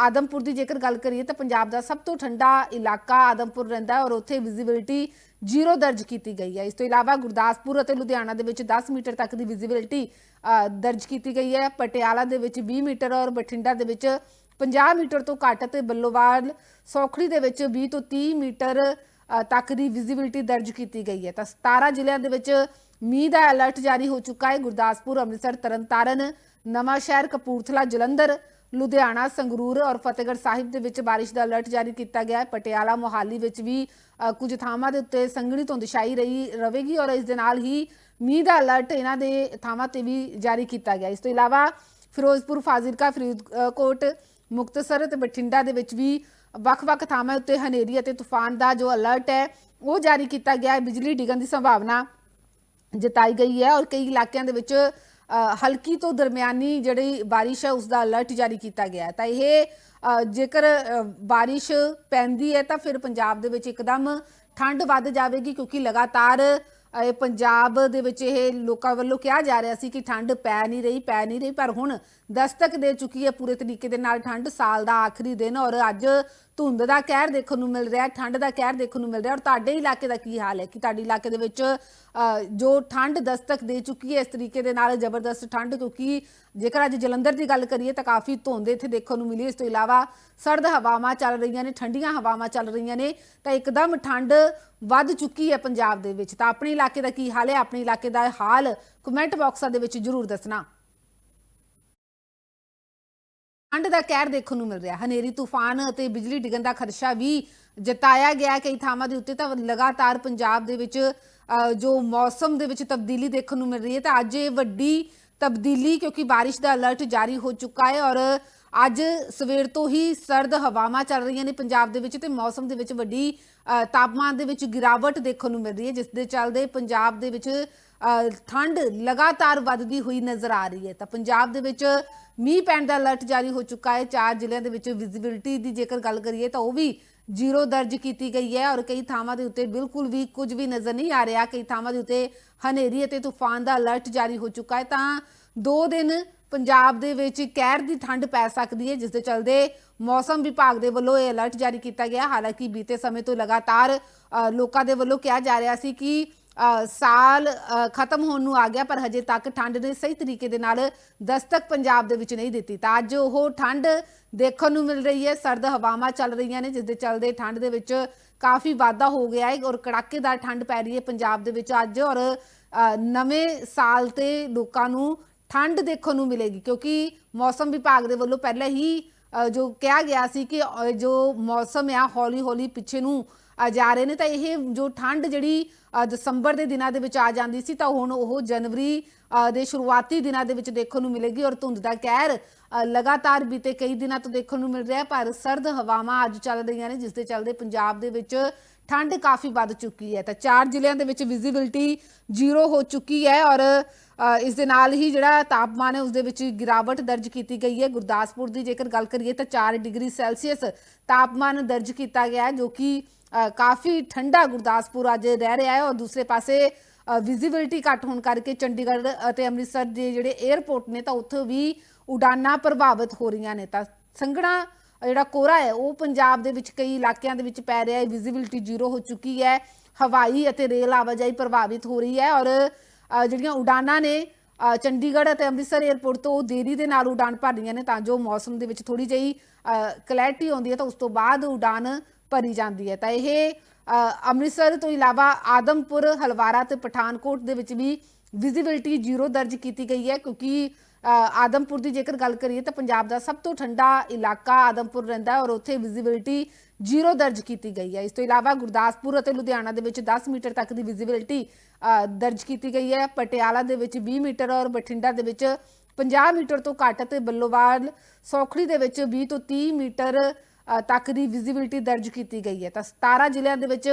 ਆਦਮਪੁਰ ਦੀ ਜੇਕਰ ਗੱਲ ਕਰੀਏ ਤਾਂ ਪੰਜਾਬ ਦਾ ਸਭ ਤੋਂ ਠੰਡਾ ਇਲਾਕਾ ਆਦਮਪੁਰ ਰਹਿੰਦਾ ਔਰ ਉੱਥੇ ਵਿਜ਼ਿਬਿਲਟੀ ਜ਼ੀਰੋ ਦਰਜ ਕੀਤੀ ਗਈ ਹੈ। ਇਸ ਤੋਂ ਇਲਾਵਾ ਗੁਰਦਾਸਪੁਰ ਅਤੇ ਲੁਧਿਆਣਾ ਦੇ ਵਿੱਚ 10 ਮੀਟਰ ਤੱਕ ਦੀ ਵਿਜ਼ਿਬਿਲਟੀ ਦਰਜ ਕੀਤੀ ਗਈ ਹੈ। ਪਟਿਆਲਾ ਦੇ ਵਿੱਚ 20 ਮੀਟਰ ਔਰ ਬਠਿੰਡਾ ਦੇ ਵਿੱਚ 50 ਮੀਟਰ ਤੋਂ ਘੱਟ ਤੇ ਬੱਲੋਵਾਲ, ਸੌਖੜੀ ਦੇ ਵਿੱਚ 20 ਤੋਂ 30 ਮੀਟਰ ਤੱਕ ਦੀ ਵਿਜ਼ਿਬਿਲਟੀ ਦਰਜ ਕੀਤੀ ਗਈ ਹੈ। ਤਾਂ 17 ਜ਼ਿਲ੍ਹਿਆਂ ਦੇ ਵਿੱਚ ਮੀਂਹ ਦਾ ਅਲਰਟ ਜਾਰੀ ਹੋ ਚੁੱਕਾ ਹੈ। ਗੁਰਦਾਸਪੁਰ, ਅੰਮ੍ਰਿਤਸਰ, ਤਰਨਤਾਰਨ, ਨਵਾਂ ਸ਼ਹਿਰ, ਕਪੂਰਥਲਾ, ਜਲੰਧਰ, ਲੁਧਿਆਣਾ, ਸੰਗਰੂਰ ਔਰ ਫਤਿਹਗੜ੍ਹ ਸਾਹਿਬ ਦੇ ਵਿੱਚ ਬਾਰਿਸ਼ ਦਾ ਅਲਰਟ ਜਾਰੀ ਕੀਤਾ ਗਿਆ ਹੈ। ਪਟਿਆਲਾ, ਮੋਹਾਲੀ ਵਿੱਚ ਵੀ ਕੁਝ ਥਾਵਾਂ ਦੇ ਉੱਤੇ ਸੰਘਣੀ ਧੁੰਦ ਛਾਈ ਰਹੀ ਰਹੇਗੀ ਔਰ ਇਸ ਦੇ ਨਾਲ ਹੀ ਮੀਂਹ ਦਾ ਅਲਰਟ ਇਹਨਾਂ ਦੇ ਥਾਵਾਂ ਤੇ ਵੀ ਜਾਰੀ ਕੀਤਾ ਗਿਆ। ਇਸ ਤੋਂ ਇਲਾਵਾ ਫਿਰੋਜ਼ਪੁਰ, ਫਾਜ਼ਿਲਕਾ, ਫਰੀਦਕੋਟ, ਮੁਕਤਸਰ ਤੇ ਬਠਿੰਡਾ ਦੇ ਵਿੱਚ ਵੀ ਵੱਖ-ਵੱਖ ਥਾਵਾਂ ਉੱਤੇ ਹਨੇਰੀ ਅਤੇ ਤੂਫਾਨ ਦਾ ਜੋ ਅਲਰਟ ਹੈ, ਉਹ ਜਾਰੀ ਕੀਤਾ ਗਿਆ ਹੈ। ਬਿਜਲੀ ਡਿੱਗਣ ਦੀ ਸੰਭਾਵਨਾ ਜਤਾਈ ਗਈ ਹੈ ਔਰ ਕਈ ਇਲਾਕਿਆਂ ਦੇ ਵਿੱਚ ਹਲਕੀ ਤੋਂ ਦਰਮਿਆਨੀ ਜਿਹੜੀ ਬਾਰਿਸ਼ ਹੈ, ਉਸ ਦਾ ਅਲਰਟ ਜਾਰੀ ਕੀਤਾ ਗਿਆ ਤਾਂ ਇਹ ਜੇਕਰ ਬਾਰਿਸ਼ ਪੈਂਦੀ ਹੈ ਤਾਂ ਫਿਰ ਪੰਜਾਬ ਦੇ ਵਿੱਚ ਇੱਕਦਮ ਠੰਡ ਵੱਧ ਜਾਵੇਗੀ ਕਿਉਂਕਿ ਲਗਾਤਾਰ ਇਹ ਪੰਜਾਬ ਦੇ ਵਿੱਚ ਇਹ ਲੋਕਾਂ ਵੱਲੋਂ ਕਿਹਾ ਜਾ ਰਿਹਾ ਸੀ ਕਿ ਠੰਡ ਪੈ ਨਹੀਂ ਰਹੀ, ਪੈ ਨਹੀਂ ਰਹੀ, ਪਰ ਹੁਣ ਦਸਤਕ ਦੇ ਚੁੱਕੀ ਹੈ ਪੂਰੇ ਤਰੀਕੇ ਦੇ ਨਾਲ ਠੰਡ, ਸਾਲ ਦਾ ਆਖਰੀ ਦਿਨ ਔਰ ਅੱਜ ਧੁੰਦ ਦਾ ਕਹਿਰ ਦੇਖਣ ਨੂੰ ਮਿਲ ਰਿਹਾ, ਠੰਡ ਦਾ ਕਹਿਰ ਦੇਖਣ ਨੂੰ ਮਿਲ ਰਿਹਾ ਔਰ ਤੁਹਾਡੇ ਇਲਾਕੇ ਦਾ ਕੀ ਹਾਲ ਹੈ? ਕਿ ਤੁਹਾਡੇ ਇਲਾਕੇ ਦੇ ਵਿੱਚ ਜੋ ਠੰਡ ਦਸਤਕ ਦੇ ਚੁੱਕੀ ਹੈ ਇਸ ਤਰੀਕੇ ਦੇ ਨਾਲ ਜ਼ਬਰਦਸਤ ਠੰਡ? ਕਿਉਂਕਿ ਜੇਕਰ ਅੱਜ ਜਲੰਧਰ ਦੀ ਗੱਲ ਕਰੀਏ ਤਾਂ ਕਾਫੀ ਧੁੰਦ ਇੱਥੇ ਦੇਖਣ ਨੂੰ ਮਿਲੀ। ਇਸ ਤੋਂ ਇਲਾਵਾ ਸਰਦ ਹਵਾਵਾਂ ਚੱਲ ਰਹੀਆਂ ਨੇ, ਠੰਡੀਆਂ ਹਵਾਵਾਂ ਚੱਲ ਰਹੀਆਂ ਨੇ, ਤਾਂ ਇੱਕਦਮ ਠੰਡ ਵੱਧ ਚੁੱਕੀ ਹੈ ਪੰਜਾਬ ਦੇ ਵਿੱਚ। ਤਾਂ ਆਪਣੇ ਇਲਾਕੇ ਦਾ ਕੀ ਹਾਲ ਹੈ? ਆਪਣੇ ਇਲਾਕੇ ਦਾ ਹਾਲ ਕਮੈਂਟ ਬਾਕਸਾਂ ਦੇ ਵਿੱਚ ਜਰੂਰ ਦੱਸਣਾ। ਠੰਡ ਦਾ ਕਹਿਰ ਦੇਖਣ ਨੂੰ ਮਿਲ ਰਿਹਾ। ਹਨੇਰੀ ਤੂਫਾਨ ਅਤੇ ਬਿਜਲੀ ਡਿੱਗਣ ਦਾ ਖਦਸ਼ਾ ਵੀ ਜਤਾਇਆ ਗਿਆ ਕਈ ਥਾਵਾਂ ਦੇ ਉੱਤੇ ਤਾਂ ਲਗਾਤਾਰ ਪੰਜਾਬ ਦੇ ਵਿੱਚ ਅ, ਜੋ ਮੌਸਮ ਦੇ ਵਿੱਚ ਤਬਦੀਲੀ ਦੇਖਣ ਨੂੰ ਮਿਲ ਰਹੀ ਹੈ ਤਾਂ ਅੱਜ ਇਹ ਵੱਡੀ ਤਬਦੀਲੀ ਕਿਉਂਕਿ ਬਾਰਿਸ਼ ਦਾ ਅਲਰਟ ਜਾਰੀ ਹੋ ਚੁੱਕਾ ਹੈ ਔਰ ਅੱਜ ਸਵੇਰ ਤੋਂ ਹੀ ਸਰਦ ਹਵਾਵਾਂ ਚੱਲ ਰਹੀਆਂ ਨੇ ਪੰਜਾਬ ਦੇ ਵਿੱਚ ਤੇ ਮੌਸਮ ਦੇ ਵਿੱਚ ਵੱਡੀ ਤਾਪਮਾਨ ਦੇ ਵਿੱਚ ਗਿਰਾਵਟ ਦੇਖਣ ਨੂੰ ਮਿਲ ਰਹੀ ਹੈ, ਜਿਸ ਦੇ ਚੱਲਦੇ ਪੰਜਾਬ ਦੇ ਵਿੱਚ ਠੰਡ ਲਗਾਤਾਰ ਵੱਧਦੀ ਹੋਈ ਨਜ਼ਰ ਆ ਰਹੀ ਹੈ। ਤਾਂ ਪੰਜਾਬ ਦੇ ਵਿੱਚ ਮੀਂਹ ਪੈਣ ਦਾ ਅਲਰਟ ਜਾਰੀ ਹੋ ਚੁੱਕਾ ਹੈ। ਚਾਰ ਜ਼ਿਲ੍ਹਿਆਂ ਦੇ ਵਿੱਚ ਵਿਜ਼ਿਬਿਲਟੀ ਦੀ ਜੇਕਰ ਗੱਲ ਕਰੀਏ ਤਾਂ ਉਹ ਵੀ ਜ਼ੀਰੋ ਦਰਜ ਕੀਤੀ ਗਈ ਹੈ ਔਰ ਕਈ ਥਾਵਾਂ ਦੇ ਉੱਤੇ ਬਿਲਕੁਲ ਵੀ ਕੁਝ ਵੀ ਨਜ਼ਰ ਨਹੀਂ ਆ ਰਿਹਾ। ਕਈ ਥਾਵਾਂ ਦੇ ਉੱਤੇ ਹਨੇਰੀ ਅਤੇ ਤੂਫਾਨ ਦਾ ਅਲਰਟ ਜਾਰੀ ਹੋ ਚੁੱਕਾ ਹੈ। ਤਾਂ ਦੋ ਦਿਨ ਪੰਜਾਬ ਦੇ ਵਿੱਚ ਕਹਿਰ ਦੀ ਠੰਡ ਪੈ ਸਕਦੀ ਹੈ, ਜਿਸ ਦੇ ਚਲਦੇ ਮੌਸਮ ਵਿਭਾਗ ਦੇ ਵੱਲੋਂ ਇਹ ਅਲਰਟ ਜਾਰੀ ਕੀਤਾ ਗਿਆ। ਹਾਲਾਂਕਿ ਬੀਤੇ ਸਮੇਂ ਤੋਂ ਲਗਾਤਾਰ ਲੋਕਾਂ ਦੇ ਵੱਲੋਂ ਕਿਹਾ ਜਾ ਰਿਹਾ ਸੀ ਕਿ ਸਾਲ ਖਤਮ ਹੋਣ ਨੂੰ ਆ ਗਿਆ, ਪਰ ਹਜੇ ਤੱਕ ਠੰਡ ਨੇ ਸਹੀ ਤਰੀਕੇ ਦੇ ਨਾਲ ਦਸਤਕ ਪੰਜਾਬ ਦੇ ਵਿੱਚ ਨਹੀਂ ਦਿੱਤੀ। ਤਾਂ ਅੱਜ ਉਹ ਠੰਡ ਦੇਖਣ ਨੂੰ ਮਿਲ ਰਹੀ ਹੈ। ਸਰਦ ਹਵਾਵਾਂ ਚੱਲ ਰਹੀਆਂ ਨੇ, ਜਿਸ ਦੇ ਚੱਲਦੇ ਠੰਡ ਦੇ ਵਿੱਚ ਕਾਫੀ ਵਾਧਾ ਹੋ ਗਿਆ ਹੈ ਔਰ ਕੜਾਕੇਦਾਰ ਠੰਡ ਪੈ ਰਹੀ ਹੈ ਪੰਜਾਬ ਦੇ ਵਿੱਚ ਅੱਜ ਔਰ ਨਵੇਂ ਸਾਲ ਤੇ ਲੋਕਾਂ ਨੂੰ ਠੰਡ ਦੇਖਣ ਨੂੰ ਮਿਲੇਗੀ, ਕਿਉਂਕਿ ਮੌਸਮ ਵਿਭਾਗ ਦੇ ਵੱਲੋਂ ਪਹਿਲਾਂ ਹੀ ਜੋ ਕਿਹਾ ਗਿਆ ਸੀ ਕਿ ਜੋ ਮੌਸਮ ਆ ਹੌਲੀ ਹੌਲੀ ਪਿੱਛੇ ਨੂੰ ਜਾ ਰਹੇ ਨੇ, ਤਾਂ ਇਹ ਜੋ ਠੰਡ ਜਿਹੜੀ ਦਸੰਬਰ ਦੇ ਦਿਨਾਂ ਦੇ ਵਿੱਚ ਆ ਜਾਂਦੀ ਸੀ, ਤਾਂ ਹੁਣ ਉਹ ਜਨਵਰੀ ਦੇ ਸ਼ੁਰੂਆਤੀ ਦਿਨਾਂ ਦੇ ਵਿੱਚ ਦੇਖਣ ਨੂੰ ਮਿਲੇਗੀ ਔਰ ਧੁੰਦ ਦਾ ਕਹਿਰ ਲਗਾਤਾਰ ਬੀਤੇ ਕਈ ਦਿਨਾਂ ਤੋਂ ਦੇਖਣ ਨੂੰ ਮਿਲ ਰਿਹਾ, ਪਰ ਸਰਦ ਹਵਾਵਾਂ ਅੱਜ ਚੱਲ ਰਹੀਆਂ ਨੇ, ਜਿਸ ਦੇ ਚੱਲਦੇ ਪੰਜਾਬ ਦੇ ਵਿੱਚ ਠੰਡ ਕਾਫੀ ਵੱਧ ਚੁੱਕੀ ਹੈ। ਤਾਂ ਚਾਰ ਜ਼ਿਲ੍ਹਿਆਂ ਦੇ ਵਿੱਚ ਵਿਜ਼ਿਬਿਲਟੀ ਜ਼ੀਰੋ ਹੋ ਚੁੱਕੀ ਹੈ ਔਰ ਇਸ ਦੇ ਨਾਲ ਹੀ ਜਿਹੜਾ ਤਾਪਮਾਨ ਹੈ, ਉਸ ਦੇ ਵਿੱਚ ਗਿਰਾਵਟ ਦਰਜ ਕੀਤੀ ਗਈ ਹੈ। ਗੁਰਦਾਸਪੁਰ ਦੀ ਜੇਕਰ ਗੱਲ ਕਰੀਏ ਤਾਂ 4 ਡਿਗਰੀ ਸੈਲਸੀਅਸ ਤਾਪਮਾਨ ਦਰਜ ਕੀਤਾ ਗਿਆ ਹੈ, ਜੋ ਕਿ ਕਾਫੀ ਠੰਡਾ ਗੁਰਦਾਸਪੁਰ ਅੱਜ ਰਹਿ ਰਿਹਾ ਹੈ ਔਰ ਦੂਸਰੇ ਪਾਸੇ ਵਿਜ਼ਿਬਿਲਟੀ ਘੱਟ ਹੋਣ ਕਰਕੇ ਚੰਡੀਗੜ੍ਹ ਅਤੇ ਅੰਮ੍ਰਿਤਸਰ ਦੇ ਜਿਹੜੇ 에ਅਰਪੋਰਟ ਨੇ ਤਾਂ ਉੱਥੇ ਵੀ ਉਡਾਨਾਂ ਪ੍ਰਭਾਵਿਤ ਹੋ ਰਹੀਆਂ ਨੇ। ਤਾਂ ਸੰਘਣਾ ਜਿਹੜਾ ਕੋਰਾ ਹੈ, ਉਹ ਪੰਜਾਬ ਦੇ ਵਿੱਚ ਕਈ ਇਲਾਕਿਆਂ ਦੇ ਵਿੱਚ ਪੈ ਰਿਹਾ ਹੈ। ਵਿਜ਼ਿਬਿਲਟੀ ਜ਼ੀਰੋ ਹੋ ਚੁੱਕੀ ਹੈ। ਹਵਾਈ ਅਤੇ ਰੇਲ ਆਵਾਜਾਈ ਪ੍ਰਭਾਵਿਤ ਹੋ ਰਹੀ ਹੈ ਔਰ ਜਿਹੜੀਆਂ ਉਡਾਨਾਂ ਨੇ ਚੰਡੀਗੜ੍ਹ ਅਤੇ ਅੰਮ੍ਰਿਤਸਰ 에ਅਰਪੋਰਟ ਤੋਂ ਦੇਰੀ ਦੇ ਨਾਲ ਉਡਾਨ ਭਰ ਰਹੀਆਂ ਨੇ ਤਾਂ ਜੋ ਮੌਸਮ ਦੇ ਵਿੱਚ ਥੋੜੀ ਜਿਹੀ ਕਲੈਰਿਟੀ ਆਉਂਦੀ ਹੈ ਤਾਂ ਉਸ ਤੋਂ ਬਾਅਦ ਉਡਾਨ ਭਰੀ ਜਾਂਦੀ ਹੈ। ਤਾਂ ਇਹ ਅੰਮ੍ਰਿਤਸਰ ਤੋਂ ਇਲਾਵਾ ਆਦਮਪੁਰ, ਹਲਵਾਰਾ ਤੇ ਪਠਾਨਕੋਟ ਦੇ ਵਿੱਚ ਵੀ ਵਿਜ਼ਿਬਿਲਟੀ ਜ਼ੀਰੋ ਦਰਜ ਕੀਤੀ ਗਈ ਹੈ ਕਿਉਂਕਿ ਆਦਮਪੁਰ ਦੀ ਜੇਕਰ ਗੱਲ ਕਰੀਏ ਤਾਂ ਪੰਜਾਬ ਦਾ ਸਭ ਤੋਂ ਠੰਡਾ ਇਲਾਕਾ ਆਦਮਪੁਰ ਰਹਿੰਦਾ ਔਰ ਉੱਥੇ ਵਿਜ਼ਿਬਿਲਟੀ ਜ਼ੀਰੋ ਦਰਜ ਕੀਤੀ ਗਈ ਹੈ। ਇਸ ਤੋਂ ਇਲਾਵਾ ਗੁਰਦਾਸਪੁਰ ਅਤੇ ਲੁਧਿਆਣਾ ਦੇ ਵਿੱਚ 10 ਮੀਟਰ ਤੱਕ ਦੀ ਵਿਜ਼ਿਬਿਲਟੀ ਦਰਜ ਕੀਤੀ ਗਈ ਹੈ। ਪਟਿਆਲਾ ਦੇ ਵਿੱਚ 20 ਮੀਟਰ ਔਰ ਬਠਿੰਡਾ ਦੇ ਵਿੱਚ 50 ਮੀਟਰ ਤੋਂ ਘੱਟ ਤੇ ਬੱਲੋਵਾਲ, ਸੌਖੜੀ ਦੇ ਵਿੱਚ 20 ਤੋਂ 30 ਮੀਟਰ ਤੱਕ ਦੀ ਵਿਜ਼ਿਬਿਲਟੀ ਦਰਜ ਕੀਤੀ ਗਈ ਹੈ। ਤਾਂ 17 ਜ਼ਿਲ੍ਹਿਆਂ ਦੇ ਵਿੱਚ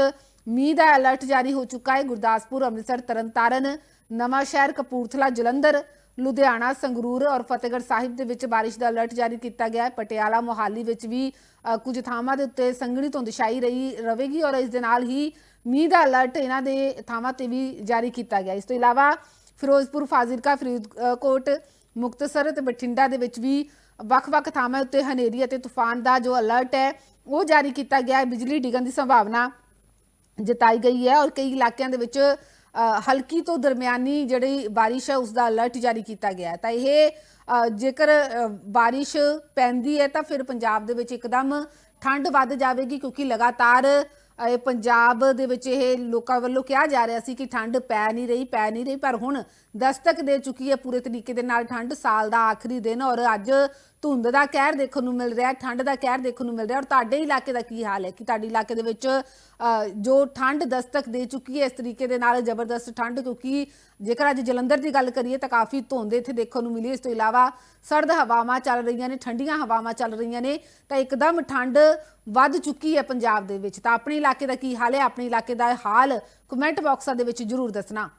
ਮੀਂਹ ਦਾ ਅਲਰਟ ਜਾਰੀ ਹੋ ਚੁੱਕਾ ਹੈ। ਗੁਰਦਾਸਪੁਰ, ਅੰਮ੍ਰਿਤਸਰ, ਤਰਨਤਾਰਨ ਨਵਾਂ ਸ਼ਹਿਰ ਕਪੂਰਥਲਾ, ਜਲੰਧਰ ਲੁਧਿਆਣਾ, ਸੰਗਰੂਰ ਔਰ ਫਤਿਹਗੜ੍ਹ ਸਾਹਿਬ ਦੇ ਵਿੱਚ ਬਾਰਿਸ਼ ਦਾ ਅਲਰਟ ਜਾਰੀ ਕੀਤਾ ਗਿਆ ਹੈ। ਪਟਿਆਲਾ ਮੋਹਾਲੀ ਵਿੱਚ ਵੀ ਕੁਝ ਥਾਵਾਂ ਦੇ ਉੱਤੇ ਸੰਘਣੀ ਧੁੰਦ ਛਾਈ ਰਹੀ ਰਹੇਗੀ ਔਰ ਇਸ ਦੇ ਨਾਲ ਹੀ ਮੀਂਹ ਦਾ ਅਲਰਟ ਇਹਨਾਂ ਦੇ ਥਾਵਾਂ ਤੇ ਵੀ ਜਾਰੀ ਕੀਤਾ ਗਿਆ। ਇਸ ਤੋਂ ਇਲਾਵਾ ਫਿਰੋਜ਼ਪੁਰ, ਫਾਜ਼ਿਲਕਾ, ਫਰੀਦਕੋਟ, ਮੁਕਤਸਰ ਤੇ ਬਠਿੰਡਾ ਦੇ ਵਿੱਚ ਵੀ ਵੱਖ-ਵੱਖ ਥਾਵਾਂ ਉੱਤੇ ਹਨੇਰੀ ਅਤੇ ਤੂਫਾਨ ਦਾ ਜੋ ਅਲਰਟ ਹੈ, ਉਹ ਜਾਰੀ ਕੀਤਾ ਗਿਆ ਹੈ। ਬਿਜਲੀ ਡਿੱਗਣ ਦੀ ਸੰਭਾਵਨਾ ਜਤਾਈ ਗਈ ਹੈ ਔਰ ਕਈ ਇਲਾਕਿਆਂ ਦੇ ਵਿੱਚ ਹਲਕੀ ਤੋਂ ਦਰਮਿਆਨੀ ਜਿਹੜੀ ਬਾਰਿਸ਼ ਹੈ ਉਸ ਦਾ ਅਲਰਟ ਜਾਰੀ ਕੀਤਾ ਗਿਆ ਹੈ। ਤਾਂ ਇਹ ਜੇਕਰ ਬਾਰਿਸ਼ ਪੈਂਦੀ ਹੈ, ਤਾਂ ਫਿਰ ਪੰਜਾਬ ਦੇ ਵਿੱਚ ਇੱਕਦਮ ਠੰਡ ਵੱਧ ਜਾਵੇਗੀ, ਕਿਉਂਕਿ ਲਗਾਤਾਰ ਇਹ ਪੰਜਾਬ ਦੇ ਵਿੱਚ ਇਹ ਲੋਕਾਂ ਵੱਲੋਂ ਕਿਹਾ ਜਾ ਰਿਹਾ ਸੀ ਕਿ ਠੰਡ ਪੈ ਨਹੀਂ ਰਹੀ, ਪੈ ਨਹੀਂ ਰਹੀ, ਪਰ ਹੁਣ ਦਸਤਕ ਦੇ ਚੁੱਕੀ ਹੈ ਪੂਰੇ ਤਰੀਕੇ ਦੇ ਨਾਲ ਠੰਡ, ਸਾਲ ਦਾ ਆਖਰੀ ਦਿਨ ਔਰ ਅੱਜ ਧੁੰਦ ਦਾ ਕਹਿਰ ਦੇਖਣ ਨੂੰ ਮਿਲ ਰਿਹਾ, ਠੰਡ ਦਾ ਕਹਿਰ ਦੇਖਣ ਨੂੰ ਮਿਲ ਰਿਹਾ। ਔਰ ਤੁਹਾਡੇ ਇਲਾਕੇ ਦਾ ਕੀ ਹਾਲ ਹੈ? ਕਿ ਤੁਹਾਡੇ ਇਲਾਕੇ ਦੇ ਵਿੱਚ ਜੋ ਠੰਡ ਦਸਤਕ ਦੇ ਚੁੱਕੀ ਹੈ ਇਸ ਤਰੀਕੇ ਦੇ ਨਾਲ, ਜ਼ਬਰਦਸਤ ਠੰਡ, ਕਿਉਂਕਿ ਜੇਕਰ ਅੱਜ ਜਲੰਧਰ ਦੀ ਗੱਲ ਕਰੀਏ ਤਾਂ ਕਾਫੀ ਧੁੰਦ ਇੱਥੇ ਦੇਖਣ ਨੂੰ ਮਿਲੀ ਇਸ ਤੋਂ ਇਲਾਵਾ ਸਰਦ ਹਵਾਵਾਂ ਚੱਲ ਰਹੀਆਂ ਨੇ, ਠੰਡੀਆਂ ਹਵਾਵਾਂ ਚੱਲ ਰਹੀਆਂ ਨੇ, ਤਾਂ ਇੱਕਦਮ ਠੰਡ ਵੱਧ ਚੁੱਕੀ ਹੈ ਪੰਜਾਬ ਦੇ ਵਿੱਚ। ਤਾਂ ਆਪਣੇ ਇਲਾਕੇ ਦਾ ਕੀ ਹਾਲ ਹੈ? ਆਪਣੇ ਇਲਾਕੇ ਦਾ ਹਾਲ ਕਮੈਂਟ ਬਾਕਸਾਂ ਦੇ ਵਿੱਚ ਜਰੂਰ ਦੱਸਣਾ।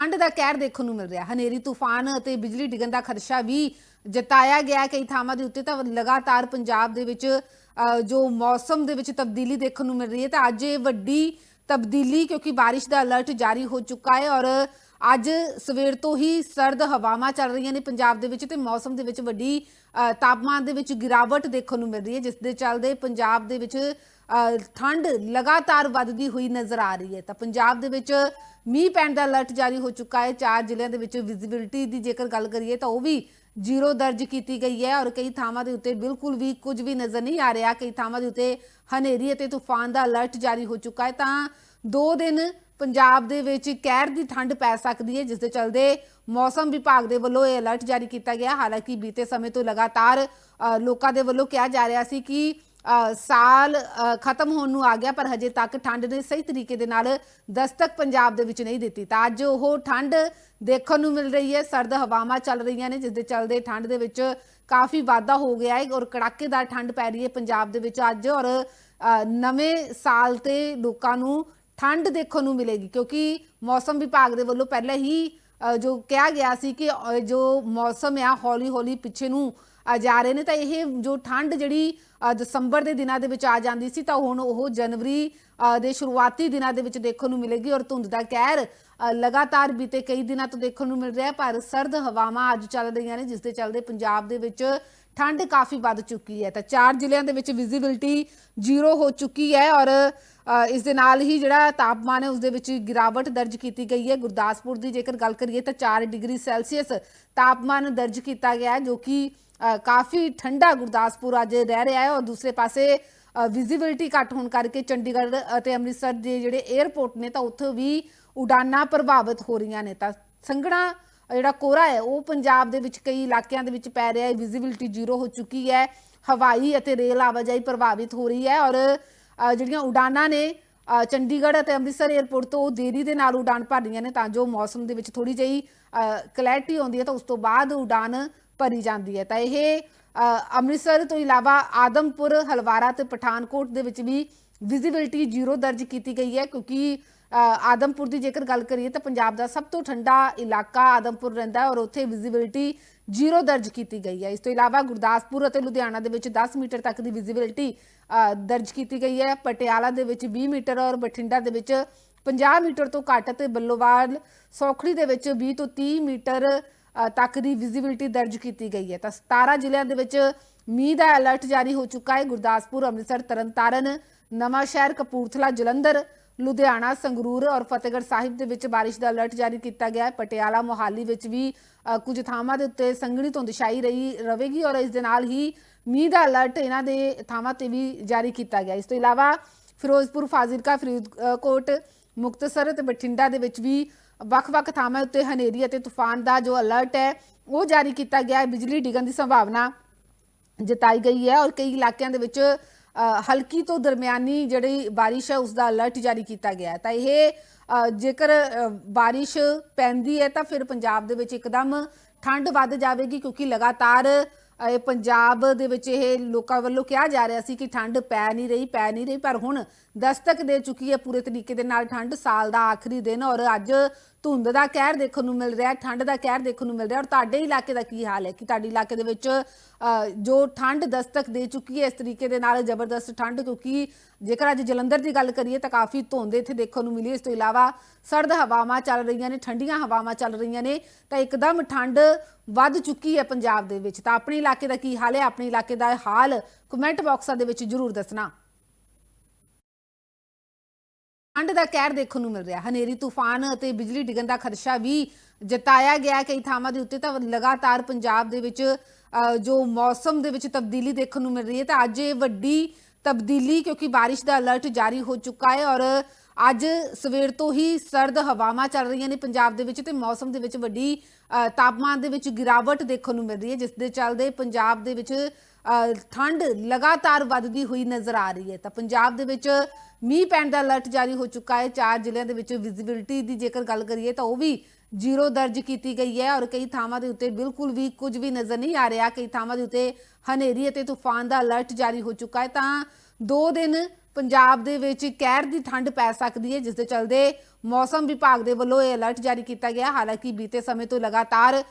ਠੰਡ ਦਾ ਕਹਿਰ ਦੇਖਣ ਨੂੰ ਮਿਲ ਰਿਹਾ। ਹਨੇਰੀ ਤੂਫਾਨ ਅਤੇ ਬਿਜਲੀ ਡਿੱਗਣ ਦਾ ਖਦਸ਼ਾ ਵੀ ਜਤਾਇਆ ਗਿਆ ਕਈ ਥਾਵਾਂ ਦੇ ਉੱਤੇ ਤਾਂ ਲਗਾਤਾਰ ਪੰਜਾਬ ਦੇ ਵਿੱਚ ਜੋ ਮੌਸਮ ਦੇ ਵਿੱਚ ਤਬਦੀਲੀ ਦੇਖਣ ਨੂੰ ਮਿਲ ਰਹੀ ਹੈ ਤਾਂ ਅੱਜ ਇਹ ਵੱਡੀ ਤਬਦੀਲੀ ਕਿਉਂਕਿ ਬਾਰਿਸ਼ ਦਾ ਅਲਰਟ ਜਾਰੀ ਹੋ ਚੁੱਕਾ ਹੈ ਔਰ ਅੱਜ ਸਵੇਰ ਤੋਂ ਹੀ ਸਰਦ ਹਵਾਵਾਂ ਚੱਲ ਰਹੀਆਂ ਨੇ ਪੰਜਾਬ ਦੇ ਵਿੱਚ ਤੇ ਮੌਸਮ ਦੇ ਵਿੱਚ ਵੱਡੀ ਅ, ਤਾਪਮਾਨ ਦੇ ਵਿੱਚ ਗਿਰਾਵਟ ਦੇਖਣ ਨੂੰ ਮਿਲ ਰਹੀ ਹੈ ਜਿਸ ਦੇ ਚੱਲਦੇ ਪੰਜਾਬ ਦੇ ਵਿੱਚ ਅ, ਠੰਡ ਲਗਾਤਾਰ ਵੱਧਦੀ ਹੋਈ ਨਜ਼ਰ ਆ ਰਹੀ ਹੈ। ਤਾਂ ਪੰਜਾਬ ਦੇ ਵਿੱਚ ਮੀਂਹ ਪੈਣ ਦਾ ਅਲਰਟ ਜਾਰੀ ਹੋ ਚੁੱਕਾ ਹੈ। ਚਾਰ ਜ਼ਿਲ੍ਹਿਆਂ ਦੇ ਵਿੱਚ ਵਿਜ਼ਿਬਿਲਟੀ ਦੀ ਜੇਕਰ ਗੱਲ ਕਰੀਏ ਤਾਂ ਉਹ ਵੀ ਜ਼ੀਰੋ ਦਰਜ ਕੀਤੀ ਗਈ ਹੈ ਔਰ ਕਈ ਥਾਵਾਂ ਦੇ ਉੱਤੇ ਬਿਲਕੁਲ ਵੀ ਕੁਝ ਵੀ ਨਜ਼ਰ ਨਹੀਂ ਆ ਰਿਹਾ। ਕਈ ਥਾਵਾਂ ਦੇ ਉੱਤੇ ਹਨੇਰੀ ਅਤੇ ਤੂਫਾਨ ਦਾ ਅਲਰਟ ਜਾਰੀ ਹੋ ਚੁੱਕਾ ਹੈ। ਤਾਂ ਦੋ ਦਿਨ ਪੰਜਾਬ ਦੇ ਵਿੱਚ ਕਹਿਰ ਦੀ ਠੰਡ ਪੈ ਸਕਦੀ ਹੈ, ਜਿਸ ਦੇ ਚਲਦੇ ਮੌਸਮ ਵਿਭਾਗ ਦੇ ਵੱਲੋਂ ਇਹ ਅਲਰਟ ਜਾਰੀ ਕੀਤਾ ਗਿਆ। ਹਾਲਾਂਕਿ ਬੀਤੇ ਸਮੇਂ ਤੋਂ ਲਗਾਤਾਰ ਲੋਕਾਂ ਦੇ ਵੱਲੋਂ ਕਿਹਾ ਜਾ ਰਿਹਾ ਸੀ ਕਿ ਸਾਲ ਖਤਮ ਹੋਣ ਨੂੰ ਆ ਗਿਆ, ਪਰ ਹਜੇ ਤੱਕ ਠੰਡ ਨੇ ਸਹੀ ਤਰੀਕੇ ਦੇ ਨਾਲ ਦਸਤਕ ਪੰਜਾਬ ਦੇ ਵਿੱਚ ਨਹੀਂ ਦਿੱਤੀ। ਤਾਂ ਅੱਜ ਉਹ ਠੰਡ ਦੇਖਣ ਨੂੰ ਮਿਲ ਰਹੀ ਹੈ। ਸਰਦ ਹਵਾਵਾਂ ਚੱਲ ਰਹੀਆਂ ਨੇ, ਜਿਸ ਦੇ ਚੱਲਦੇ ਠੰਡ ਦੇ ਵਿੱਚ ਕਾਫੀ ਵਾਧਾ ਹੋ ਗਿਆ ਹੈ ਔਰ ਕੜਾਕੇਦਾਰ ਠੰਡ ਪੈ ਰਹੀ ਹੈ ਪੰਜਾਬ ਦੇ ਵਿੱਚ ਅੱਜ ਔਰ ਨਵੇਂ ਸਾਲ ਤੇ ਲੋਕਾਂ ਨੂੰ ਠੰਡ ਦੇਖਣ ਨੂੰ ਮਿਲੇਗੀ, ਕਿਉਂਕਿ ਮੌਸਮ ਵਿਭਾਗ ਦੇ ਵੱਲੋਂ ਪਹਿਲਾਂ ਹੀ ਜੋ ਕਿਹਾ ਗਿਆ ਸੀ ਕਿ ਜੋ ਮੌਸਮ ਆ ਹੌਲੀ ਹੌਲੀ ਪਿੱਛੇ ਨੂੰ ਜਾ ਰਹੇ ਨੇ, ਤਾਂ ਇਹ ਜੋ ਠੰਡ ਜਿਹੜੀ ਦਸੰਬਰ ਦੇ ਦਿਨਾਂ ਦੇ ਵਿੱਚ ਆ ਜਾਂਦੀ ਸੀ, ਤਾਂ ਹੁਣ ਉਹ ਜਨਵਰੀ ਦੇ ਸ਼ੁਰੂਆਤੀ ਦਿਨਾਂ ਦੇ ਵਿੱਚ ਦੇਖਣ ਨੂੰ ਮਿਲੇਗੀ ਔਰ ਧੁੰਦ ਦਾ ਕਹਿਰ ਲਗਾਤਾਰ ਬੀਤੇ ਕਈ ਦਿਨਾਂ ਤੋਂ ਦੇਖਣ ਨੂੰ ਮਿਲ ਰਿਹਾ, ਪਰ ਸਰਦ ਹਵਾਵਾਂ ਅੱਜ ਚੱਲ ਰਹੀਆਂ ਨੇ, ਜਿਸ ਦੇ ਚੱਲਦੇ ਪੰਜਾਬ ਦੇ ਵਿੱਚ ਠੰਡ ਕਾਫੀ ਵੱਧ ਚੁੱਕੀ ਹੈ। ਤਾਂ ਚਾਰ ਜ਼ਿਲ੍ਹਿਆਂ ਦੇ ਵਿੱਚ ਵਿਜ਼ਿਬਿਲਟੀ ਜ਼ੀਰੋ ਹੋ ਚੁੱਕੀ ਹੈ ਔਰ ਇਸ ਦੇ ਨਾਲ ਹੀ ਜਿਹੜਾ ਤਾਪਮਾਨ ਹੈ, ਉਸ ਦੇ ਵਿੱਚ ਗਿਰਾਵਟ ਦਰਜ ਕੀਤੀ ਗਈ ਹੈ। ਗੁਰਦਾਸਪੁਰ ਦੀ ਜੇਕਰ ਗੱਲ ਕਰੀਏ, ਤਾਂ 4 ਡਿਗਰੀ ਸੈਲਸੀਅਸ ਤਾਪਮਾਨ ਦਰਜ ਕੀਤਾ ਗਿਆ ਜੋ ਕਿ ਕਾਫੀ ਠੰਡਾ ਗੁਰਦਾਸਪੁਰ ਅੱਜ ਰਹਿ ਰਿਹਾ ਹੈ ਔਰ ਦੂਸਰੇ ਪਾਸੇ ਵਿਜ਼ਿਬਿਲਟੀ ਘੱਟ ਹੋਣ ਕਰਕੇ ਚੰਡੀਗੜ੍ਹ ਅਤੇ ਅੰਮ੍ਰਿਤਸਰ ਦੇ ਜਿਹੜੇ 에ਅਰਪੋਰਟ ਨੇ ਤਾਂ ਉੱਥੇ ਵੀ ਉਡਾਨਾਂ ਪ੍ਰਭਾਵਿਤ ਹੋ ਰਹੀਆਂ ਨੇ ਤਾਂ ਸੰਘਣਾ ਜਿਹੜਾ ਕੋਰਾ ਹੈ, ਉਹ ਪੰਜਾਬ ਦੇ ਵਿੱਚ ਕਈ ਇਲਾਕਿਆਂ ਦੇ ਵਿੱਚ ਪੈ ਰਿਹਾ ਹੈ ਵਿਜ਼ਿਬਿਲਟੀ ਜ਼ੀਰੋ ਹੋ ਚੁੱਕੀ ਹੈ, ਹਵਾਈ ਅਤੇ ਰੇਲ ਆਵਾਜਾਈ ਪ੍ਰਭਾਵਿਤ ਹੋ ਰਹੀ ਹੈ ਔਰ ਜਿਹੜੀਆਂ ਉਡਾਨਾਂ ਨੇ ਚੰਡੀਗੜ੍ਹ ਅਤੇ ਅੰਮ੍ਰਿਤਸਰ 에ਅਰਪੋਰਟ ਤੋਂ ਦੇਰੀ ਦੇ ਨਾਲ ਉਡਾਨ ਭਰ ਰਹੀਆਂ ਨੇ ਤਾਂ ਜੋ ਮੌਸਮ ਦੇ ਵਿੱਚ ਥੋੜੀ ਜਿਹੀ ਕਲੈਰਿਟੀ ਆਉਂਦੀ ਹੈ ਤਾਂ ਉਸ ਤੋਂ ਬਾਅਦ ਉਡਾਨ ਭਰੀ ਜਾਂਦੀ ਹੈ। ਤਾਂ ਇਹ ਅੰਮ੍ਰਿਤਸਰ ਤੋਂ ਇਲਾਵਾ ਆਦਮਪੁਰ, ਹਲਵਾਰਾ ਤੇ ਪਠਾਨਕੋਟ ਦੇ ਵਿੱਚ ਵੀ ਵਿਜ਼ਿਬਿਲਟੀ ਜ਼ੀਰੋ ਦਰਜ ਕੀਤੀ ਗਈ ਹੈ ਕਿਉਂਕਿ ਆਦਮਪੁਰ ਦੀ ਜੇਕਰ ਗੱਲ ਕਰੀਏ ਤਾਂ ਪੰਜਾਬ ਦਾ ਸਭ ਤੋਂ ਠੰਡਾ ਇਲਾਕਾ ਆਦਮਪੁਰ ਰਹਿੰਦਾ ਹੈ ਔਰ ਉੱਥੇ ਵਿਜ਼ਿਬਿਲਟੀ ਜ਼ੀਰੋ ਦਰਜ ਕੀਤੀ ਗਈ ਹੈ। ਇਸ ਤੋਂ ਇਲਾਵਾ ਗੁਰਦਾਸਪੁਰ ਅਤੇ ਲੁਧਿਆਣਾ ਦੇ ਵਿੱਚ 10 ਮੀਟਰ ਤੱਕ ਦੀ ਵਿਜ਼ਿਬਿਲਟੀ ਦਰਜ ਕੀਤੀ ਗਈ ਹੈ। ਪਟਿਆਲਾ ਦੇ ਵਿੱਚ 20 ਮੀਟਰ ਔਰ ਬਠਿੰਡਾ ਦੇ ਵਿੱਚ 50 ਮੀਟਰ ਤੋਂ ਘੱਟ ਤੇ ਬੱਲੋਵਾਲ, ਸੌਖੜੀ ਦੇ ਵਿੱਚ 20 ਤੋਂ 30 ਮੀਟਰ ਤੱਕ ਦੀ ਵਿਜ਼ਿਬਿਲਟੀ ਦਰਜ ਕੀਤੀ ਗਈ ਹੈ। ਤਾਂ 17 ਜ਼ਿਲ੍ਹਿਆਂ ਦੇ ਵਿੱਚ ਮੀਂਹ ਦਾ ਅਲਰਟ ਜਾਰੀ ਹੋ ਚੁੱਕਾ ਹੈ। ਗੁਰਦਾਸਪੁਰ, ਅੰਮ੍ਰਿਤਸਰ, ਤਰਨਤਾਰਨ, ਨਵਾਂਸ਼ਹਿਰ, ਕਪੂਰਥਲਾ, ਜਲੰਧਰ, ਲੁਧਿਆਣਾ, ਸੰਗਰੂਰ ਔਰ ਫਤਿਹਗੜ੍ਹ ਸਾਹਿਬ ਦੇ ਵਿੱਚ ਬਾਰਿਸ਼ ਦਾ ਅਲਰਟ ਜਾਰੀ ਕੀਤਾ ਗਿਆ ਹੈ। ਪਟਿਆਲਾ, ਮੋਹਾਲੀ ਵਿੱਚ ਵੀ ਕੁਝ ਥਾਵਾਂ ਦੇ ਉੱਤੇ ਸੰਘਣੀ ਧੁੰਦ ਛਾਈ ਰਹੀ ਰਵੇਗੀ ਔਰ ਇਸ ਦੇ ਨਾਲ ਹੀ ਮੀਂਹ ਦਾ ਅਲਰਟ ਇਹਨਾਂ ਦੇ ਥਾਵਾਂ ਤੇ ਵੀ ਜਾਰੀ ਕੀਤਾ ਗਿਆ। ਇਸ ਤੋਂ ਇਲਾਵਾ ਫਿਰੋਜ਼ਪੁਰ, ਫਾਜ਼ਿਲਕਾ, ਫਰੀਦਕੋਟ, ਮੁਕਤਸਰ ਤੇ ਬਠਿੰਡਾ ਦੇ ਵਿੱਚ ਵੀ ਵੱਖ-ਵੱਖ ਥਾਵਾਂ ਉੱਤੇ ਹਨੇਰੀ ਅਤੇ ਤੂਫਾਨ ਦਾ ਜੋ ਅਲਰਟ ਹੈ, ਉਹ ਜਾਰੀ ਕੀਤਾ ਗਿਆ ਹੈ। ਬਿਜਲੀ ਡਿੱਗਣ ਦੀ ਸੰਭਾਵਨਾ ਜਤਾਈ ਗਈ ਹੈ ਔਰ ਕਈ ਇਲਾਕਿਆਂ ਦੇ ਵਿੱਚ ਹਲਕੀ ਤੋਂ ਦਰਮਿਆਨੀ ਜਿਹੜੀ ਬਾਰਿਸ਼ ਹੈ, ਉਸ ਦਾ ਅਲਰਟ ਜਾਰੀ ਕੀਤਾ ਗਿਆ ਹੈ। ਤਾਂ ਇਹ ਜੇਕਰ ਬਾਰਿਸ਼ ਪੈਂਦੀ ਹੈ ਤਾਂ ਫਿਰ ਪੰਜਾਬ ਦੇ ਵਿੱਚ ਇੱਕਦਮ ਠੰਡ ਵੱਧ ਜਾਵੇਗੀ ਕਿਉਂਕਿ ਲਗਾਤਾਰ ਇਹ ਪੰਜਾਬ ਦੇ ਵਿੱਚ ਇਹ ਲੋਕਾਂ ਵੱਲੋਂ ਕਿਹਾ ਜਾ ਰਿਹਾ ਸੀ ਕਿ ਠੰਡ ਪੈ ਨਹੀਂ ਰਹੀ, ਪੈ ਨਹੀਂ ਰਹੀ, ਪਰ ਹੁਣ ਦਸਤਕ ਦੇ ਚੁੱਕੀ ਹੈ ਪੂਰੇ ਤਰੀਕੇ ਦੇ ਨਾਲ ਠੰਡ, ਸਾਲ ਦਾ ਆਖਰੀ ਦਿਨ ਔਰ ਅੱਜ ਧੁੰਦ ਦਾ ਕਹਿਰ ਦੇਖਣ ਨੂੰ ਮਿਲ ਰਿਹਾ, ਠੰਡ ਦਾ ਕਹਿਰ ਦੇਖਣ ਨੂੰ ਮਿਲ ਰਿਹਾ ਔਰ ਤੁਹਾਡੇ ਇਲਾਕੇ ਦਾ ਕੀ ਹਾਲ ਹੈ? ਕਿ ਤੁਹਾਡੇ ਇਲਾਕੇ ਦੇ ਵਿੱਚ ਜੋ ਠੰਡ ਦਸਤਕ ਦੇ ਚੁੱਕੀ ਹੈ ਇਸ ਤਰੀਕੇ ਦੇ ਨਾਲ ਜ਼ਬਰਦਸਤ ਠੰਡ, ਕਿਉਂਕਿ ਜੇਕਰ ਅੱਜ ਜਲੰਧਰ ਦੀ ਗੱਲ ਕਰੀਏ ਤਾਂ ਕਾਫੀ ਧੁੰਦ ਇੱਥੇ ਦੇਖਣ ਨੂੰ ਮਿਲੀ ਇਸ ਤੋਂ ਇਲਾਵਾ ਸਰਦ ਹਵਾਵਾਂ ਚੱਲ ਰਹੀਆਂ ਨੇ, ਠੰਡੀਆਂ ਹਵਾਵਾਂ ਚੱਲ ਰਹੀਆਂ ਨੇ, ਤਾਂ ਇੱਕਦਮ ਠੰਡ ਵੱਧ ਚੁੱਕੀ ਹੈ ਪੰਜਾਬ ਦੇ ਵਿੱਚ। ਤਾਂ ਆਪਣੇ ਇਲਾਕੇ ਦਾ ਕੀ ਹਾਲ ਹੈ? ਆਪਣੇ ਇਲਾਕੇ ਦਾ ਹਾਲ ਕਮੈਂਟ ਬਾਕਸਾਂ ਦੇ ਵਿੱਚ ਜਰੂਰ ਦੱਸਣਾ। ਠੰਡ ਦਾ ਕਹਿਰ ਦੇਖਣ ਨੂੰ ਮਿਲ ਰਿਹਾ। ਹਨੇਰੀ, ਤੂਫਾਨ ਅਤੇ ਬਿਜਲੀ ਡਿੱਗਣ ਦਾ ਖਦਸ਼ਾ ਵੀ ਜਤਾਇਆ ਗਿਆ ਕਈ ਥਾਵਾਂ ਦੇ ਉੱਤੇ ਤਾਂ ਲਗਾਤਾਰ ਪੰਜਾਬ ਦੇ ਵਿੱਚ ਜੋ ਮੌਸਮ ਦੇ ਵਿੱਚ ਤਬਦੀਲੀ ਦੇਖਣ ਨੂੰ ਮਿਲ ਰਹੀ ਹੈ, ਤਾਂ ਅੱਜ ਇਹ ਵੱਡੀ ਤਬਦੀਲੀ ਕਿਉਂਕਿ ਬਾਰਿਸ਼ ਦਾ ਅਲਰਟ ਜਾਰੀ ਹੋ ਚੁੱਕਾ ਹੈ ਔਰ ਅੱਜ ਸਵੇਰ ਤੋਂ ਹੀ ਸਰਦ ਹਵਾਵਾਂ ਚੱਲ ਰਹੀਆਂ ਨੇ ਪੰਜਾਬ ਦੇ ਵਿੱਚ ਤੇ ਮੌਸਮ ਦੇ ਵਿੱਚ ਵੱਡੀ ਤਾਪਮਾਨ ਦੇ ਵਿੱਚ ਗਿਰਾਵਟ ਦੇਖਣ ਨੂੰ ਮਿਲ ਰਹੀ ਹੈ, ਜਿਸ ਦੇ ਚੱਲਦੇ ਪੰਜਾਬ ਦੇ ਵਿੱਚ ਠੰਡ ਲਗਾਤਾਰ ਵੱਧਦੀ ਹੋਈ ਨਜ਼ਰ ਆ ਰਹੀ ਹੈ। ਤਾਂ ਪੰਜਾਬ ਦੇ ਵਿੱਚ ਮੀਂਹ ਪੈਣ ਦਾ ਅਲਰਟ ਜਾਰੀ ਹੋ ਚੁੱਕਾ ਹੈ। ਚਾਰ ਜ਼ਿਲ੍ਹਿਆਂ ਦੇ ਵਿੱਚ ਵਿਜ਼ਿਬਿਲਟੀ ਦੀ ਜੇਕਰ ਗੱਲ ਕਰੀਏ ਤਾਂ ਉਹ ਵੀ ਜ਼ੀਰੋ ਦਰਜ ਕੀਤੀ ਗਈ ਹੈ ਔਰ ਕਈ ਥਾਵਾਂ ਦੇ ਉੱਤੇ ਬਿਲਕੁਲ ਵੀ ਕੁਝ ਵੀ ਨਜ਼ਰ ਨਹੀਂ ਆ ਰਿਹਾ। ਕਈ ਥਾਵਾਂ ਦੇ ਉੱਤੇ ਹਨੇਰੀ ਅਤੇ ਤੂਫਾਨ ਦਾ ਅਲਰਟ ਜਾਰੀ ਹੋ ਚੁੱਕਾ ਹੈ। ਤਾਂ ਦੋ ਦਿਨ ਪੰਜਾਬ ਦੇ ਵਿੱਚ ਕਹਿਰ ਦੀ ਠੰਡ ਪੈ ਸਕਦੀ ਹੈ, ਜਿਸ ਦੇ ਚਲਦੇ ਮੌਸਮ ਵਿਭਾਗ ਦੇ ਵੱਲੋਂ ਇਹ ਅਲਰਟ ਜਾਰੀ ਕੀਤਾ ਗਿਆ। ਹਾਲਾਂਕਿ ਬੀਤੇ ਸਮੇਂ ਤੋਂ ਲਗਾਤਾਰ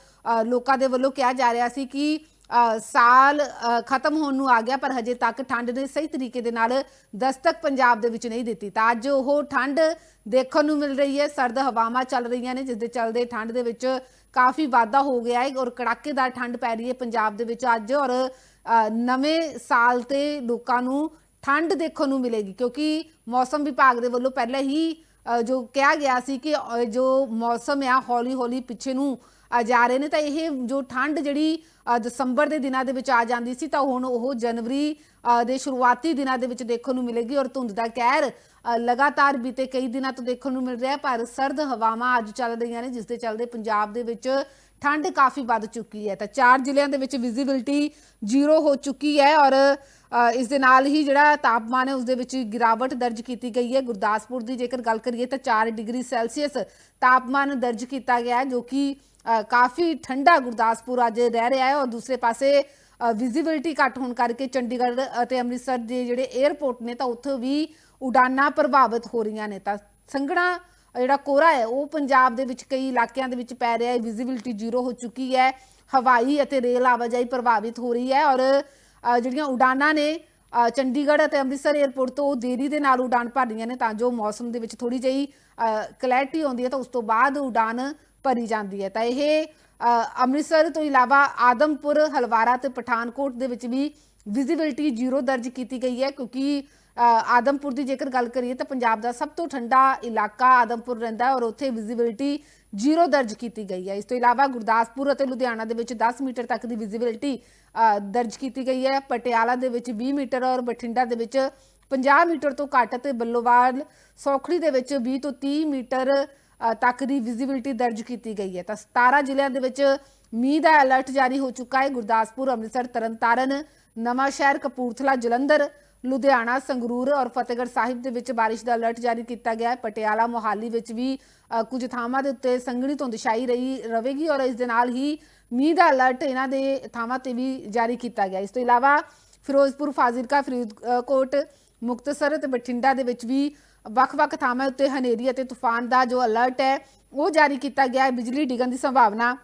ਲੋਕਾਂ ਦੇ ਵੱਲੋਂ ਕਿਹਾ ਜਾ ਰਿਹਾ ਸੀ ਕਿ ਸਾਲ ਖਤਮ ਹੋਣ ਨੂੰ ਆ ਗਿਆ, ਪਰ ਹਜੇ ਤੱਕ ਠੰਡ ਨੇ ਸਹੀ ਤਰੀਕੇ ਦੇ ਨਾਲ ਦਸਤਕ ਪੰਜਾਬ ਦੇ ਵਿੱਚ ਨਹੀਂ ਦਿੱਤੀ। ਤਾਂ ਅੱਜ ਉਹ ਠੰਡ ਦੇਖਣ ਨੂੰ ਮਿਲ ਰਹੀ ਹੈ। ਸਰਦ ਹਵਾਵਾਂ ਚੱਲ ਰਹੀਆਂ ਨੇ, ਜਿਸ ਦੇ ਚੱਲਦੇ ਠੰਡ ਦੇ ਵਿੱਚ ਕਾਫੀ ਵਾਧਾ ਹੋ ਗਿਆ ਹੈ ਔਰ ਕੜਾਕੇਦਾਰ ਠੰਡ ਪੈ ਰਹੀ ਹੈ ਪੰਜਾਬ ਦੇ ਵਿੱਚ ਅੱਜ ਔਰ ਨਵੇਂ ਸਾਲ ਤੇ ਲੋਕਾਂ ਨੂੰ ਠੰਡ ਦੇਖਣ ਨੂੰ ਮਿਲੇਗੀ, ਕਿਉਂਕਿ ਮੌਸਮ ਵਿਭਾਗ ਦੇ ਵੱਲੋਂ ਪਹਿਲਾਂ ਹੀ ਜੋ ਕਿਹਾ ਗਿਆ ਸੀ ਕਿ ਜੋ ਮੌਸਮ ਆ ਹੌਲੀ ਹੌਲੀ ਪਿੱਛੇ ਨੂੰ ਜਾ ਰਹੇ ਨੇ ਤਾਂ ਇਹ ਜੋ ਠੰਡ ਜਿਹੜੀ ਦਸੰਬਰ ਦੇ ਦਿਨਾਂ ਦੇ ਵਿੱਚ ਆ ਜਾਂਦੀ ਸੀ ਤਾਂ ਹੁਣ ਉਹ ਜਨਵਰੀ ਦੇ ਸ਼ੁਰੂਆਤੀ ਦਿਨਾਂ ਦੇ ਵਿੱਚ ਦੇਖਣ ਨੂੰ ਮਿਲੇਗੀ ਔਰ ਧੁੰਦ ਦਾ ਕਹਿਰ ਲਗਾਤਾਰ ਬੀਤੇ ਕਈ ਦਿਨਾਂ ਤੋਂ ਦੇਖਣ ਨੂੰ ਮਿਲ ਰਿਹਾ ਪਰ ਸਰਦ ਹਵਾਵਾਂ ਅੱਜ ਚੱਲ ਰਹੀਆਂ ਨੇ ਜਿਸ ਦੇ ਚੱਲਦੇ ਪੰਜਾਬ ਦੇ ਵਿੱਚ ਠੰਡ ਕਾਫੀ ਵੱਧ ਚੁੱਕੀ ਹੈ। ਤਾਂ ਚਾਰ ਜ਼ਿਲ੍ਹਿਆਂ ਦੇ ਵਿੱਚ ਵਿਜ਼ਿਬਿਲਟੀ ਜ਼ੀਰੋ ਹੋ ਚੁੱਕੀ ਹੈ ਔਰ ਇਸ ਦੇ ਨਾਲ ਹੀ ਜਿਹੜਾ ਤਾਪਮਾਨ ਹੈ ਉਸ ਦੇ ਵਿੱਚ ਗਿਰਾਵਟ ਦਰਜ ਕੀਤੀ ਗਈ ਹੈ। ਗੁਰਦਾਸਪੁਰ ਦੀ ਜੇਕਰ ਗੱਲ ਕਰੀਏ ਤਾਂ 4 ਡਿਗਰੀ ਸੈਲਸੀਅਸ ਤਾਪਮਾਨ ਦਰਜ ਕੀਤਾ ਗਿਆ ਜੋ ਕਿ ਕਾਫੀ ਠੰਡਾ ਗੁਰਦਾਸਪੁਰ ਅੱਜ ਰਹਿ ਰਿਹਾ ਹੈ ਔਰ ਦੂਸਰੇ ਪਾਸੇ ਵਿਜ਼ਿਬਿਲਟੀ ਘੱਟ ਹੋਣ ਕਰਕੇ ਚੰਡੀਗੜ੍ਹ ਅਤੇ ਅੰਮ੍ਰਿਤਸਰ ਦੇ ਜਿਹੜੇ 에ਅਰਪੋਰਟ ਨੇ ਤਾਂ ਉੱਥੇ ਵੀ ਉਡਾਨਾਂ ਪ੍ਰਭਾਵਿਤ ਹੋ ਰਹੀਆਂ ਨੇ। ਤਾਂ ਸੰਘਣਾ ਜਿਹੜਾ ਕੋਰਾ ਹੈ, ਉਹ ਪੰਜਾਬ ਦੇ ਵਿੱਚ ਕਈ ਇਲਾਕਿਆਂ ਦੇ ਵਿੱਚ ਪੈ ਰਿਹਾ ਹੈ। ਵਿਜ਼ਿਬਿਲਟੀ ਜ਼ੀਰੋ ਹੋ ਚੁੱਕੀ ਹੈ। ਹਵਾਈ ਅਤੇ ਰੇਲ ਆਵਾਜਾਈ ਪ੍ਰਭਾਵਿਤ ਹੋ ਰਹੀ ਹੈ ਔਰ ਜਿਹੜੀਆਂ ਉਡਾਨਾਂ ਨੇ ਚੰਡੀਗੜ੍ਹ ਅਤੇ ਅੰਮ੍ਰਿਤਸਰ 에ਅਰਪੋਰਟ ਤੋਂ ਦੇਰੀ ਦੇ ਨਾਲ ਉਡਾਨ ਭਰ ਰਹੀਆਂ ਨੇ ਤਾਂ ਜੋ ਮੌਸਮ ਦੇ ਵਿੱਚ ਥੋੜੀ ਜਿਹੀ ਕਲੈਰਿਟੀ ਆਉਂਦੀ ਹੈ ਤਾਂ ਉਸ ਤੋਂ ਬਾਅਦ ਉਡਾਨ ਭਰੀ ਜਾਂਦੀ ਹੈ। ਤਾਂ ਇਹ ਅੰਮ੍ਰਿਤਸਰ ਤੋਂ ਇਲਾਵਾ ਆਦਮਪੁਰ, ਹਲਵਾਰਾ ਤੇ ਪਠਾਨਕੋਟ ਦੇ ਵਿੱਚ ਵੀ ਵਿਜ਼ਿਬਿਲਟੀ ਜ਼ੀਰੋ ਦਰਜ ਕੀਤੀ ਗਈ ਹੈ ਕਿਉਂਕਿ ਆਦਮਪੁਰ ਦੀ ਜੇਕਰ ਗੱਲ ਕਰੀਏ ਤਾਂ ਪੰਜਾਬ ਦਾ ਸਭ ਤੋਂ ਠੰਡਾ ਇਲਾਕਾ ਆਦਮਪੁਰ ਰਹਿੰਦਾ ਔਰ ਉੱਥੇ ਵਿਜ਼ਿਬਿਲਟੀ ਜ਼ੀਰੋ ਦਰਜ ਕੀਤੀ ਗਈ ਹੈ। ਇਸ ਤੋਂ ਇਲਾਵਾ ਗੁਰਦਾਸਪੁਰ ਅਤੇ ਲੁਧਿਆਣਾ ਦੇ ਵਿੱਚ 10 ਮੀਟਰ ਤੱਕ ਦੀ ਵਿਜ਼ਿਬਿਲਟੀ ਦਰਜ ਕੀਤੀ ਗਈ ਹੈ। ਪਟਿਆਲਾ ਦੇ ਵਿੱਚ 20 ਮੀਟਰ ਔਰ ਬਠਿੰਡਾ ਦੇ ਵਿੱਚ 50 ਮੀਟਰ ਤੋਂ ਘੱਟ ਤੇ ਬੱਲੋਵਾਲ, ਸੌਖੜੀ ਦੇ ਵਿੱਚ 20 ਤੋਂ 30 ਮੀਟਰ ਤੱਕ ਦੀ ਵਿਜ਼ਿਬਿਲਟੀ ਦਰਜ ਕੀਤੀ ਗਈ ਹੈ। ਤਾਂ 17 ਜ਼ਿਲ੍ਹਿਆਂ ਦੇ ਵਿੱਚ ਮੀਂਹ ਦਾ ਅਲਰਟ ਜਾਰੀ ਹੋ ਚੁੱਕਾ ਹੈ। ਗੁਰਦਾਸਪੁਰ, ਅੰਮ੍ਰਿਤਸਰ, ਤਰਨਤਾਰਨ, ਨਵਾਂ ਸ਼ਹਿਰ, ਕਪੂਰਥਲਾ, ਜਲੰਧਰ, ਲੁਧਿਆਣਾ, ਸੰਗਰੂਰ ਔਰ ਫਤਿਹਗੜ੍ਹ ਸਾਹਿਬ ਦੇ ਵਿੱਚ ਬਾਰਿਸ਼ ਦਾ ਅਲਰਟ ਜਾਰੀ ਕੀਤਾ ਗਿਆ ਹੈ। ਪਟਿਆਲਾ, ਮੋਹਾਲੀ ਵਿੱਚ ਵੀ ਕੁਝ ਥਾਵਾਂ ਦੇ ਉੱਤੇ ਸੰਘਣੀ ਧੁੰਦ ਛਾਈ ਰਹੀ ਰਵੇਗੀ ਔਰ ਇਸ ਦੇ ਨਾਲ ਹੀ ਮੀਂਹ ਦਾ ਅਲਰਟ ਇਹਨਾਂ ਦੇ ਥਾਵਾਂ ਤੇ ਵੀ ਜਾਰੀ ਕੀਤਾ ਗਿਆ। ਇਸ ਤੋਂ ਇਲਾਵਾ ਫਿਰੋਜ਼ਪੁਰ, ਫਾਜ਼ਿਲਕਾ, ਫਰੀਦਕੋਟ, ਮੁਕਤਸਰ ਤੇ ਬਠਿੰਡਾ ਦੇ ਵਿੱਚ ਵੀ ਵੱਖ-ਵੱਖ ਥਾਵਾਂ ਉੱਤੇ ਹਨੇਰੀ ਅਤੇ ਤੂਫਾਨ ਦਾ ਜੋ ਅਲਰਟ ਹੈ, ਉਹ ਜਾਰੀ ਕੀਤਾ ਗਿਆ ਹੈ। ਬਿਜਲੀ ਡਿੱਗਣ ਦੀ ਸੰਭਾਵਨਾ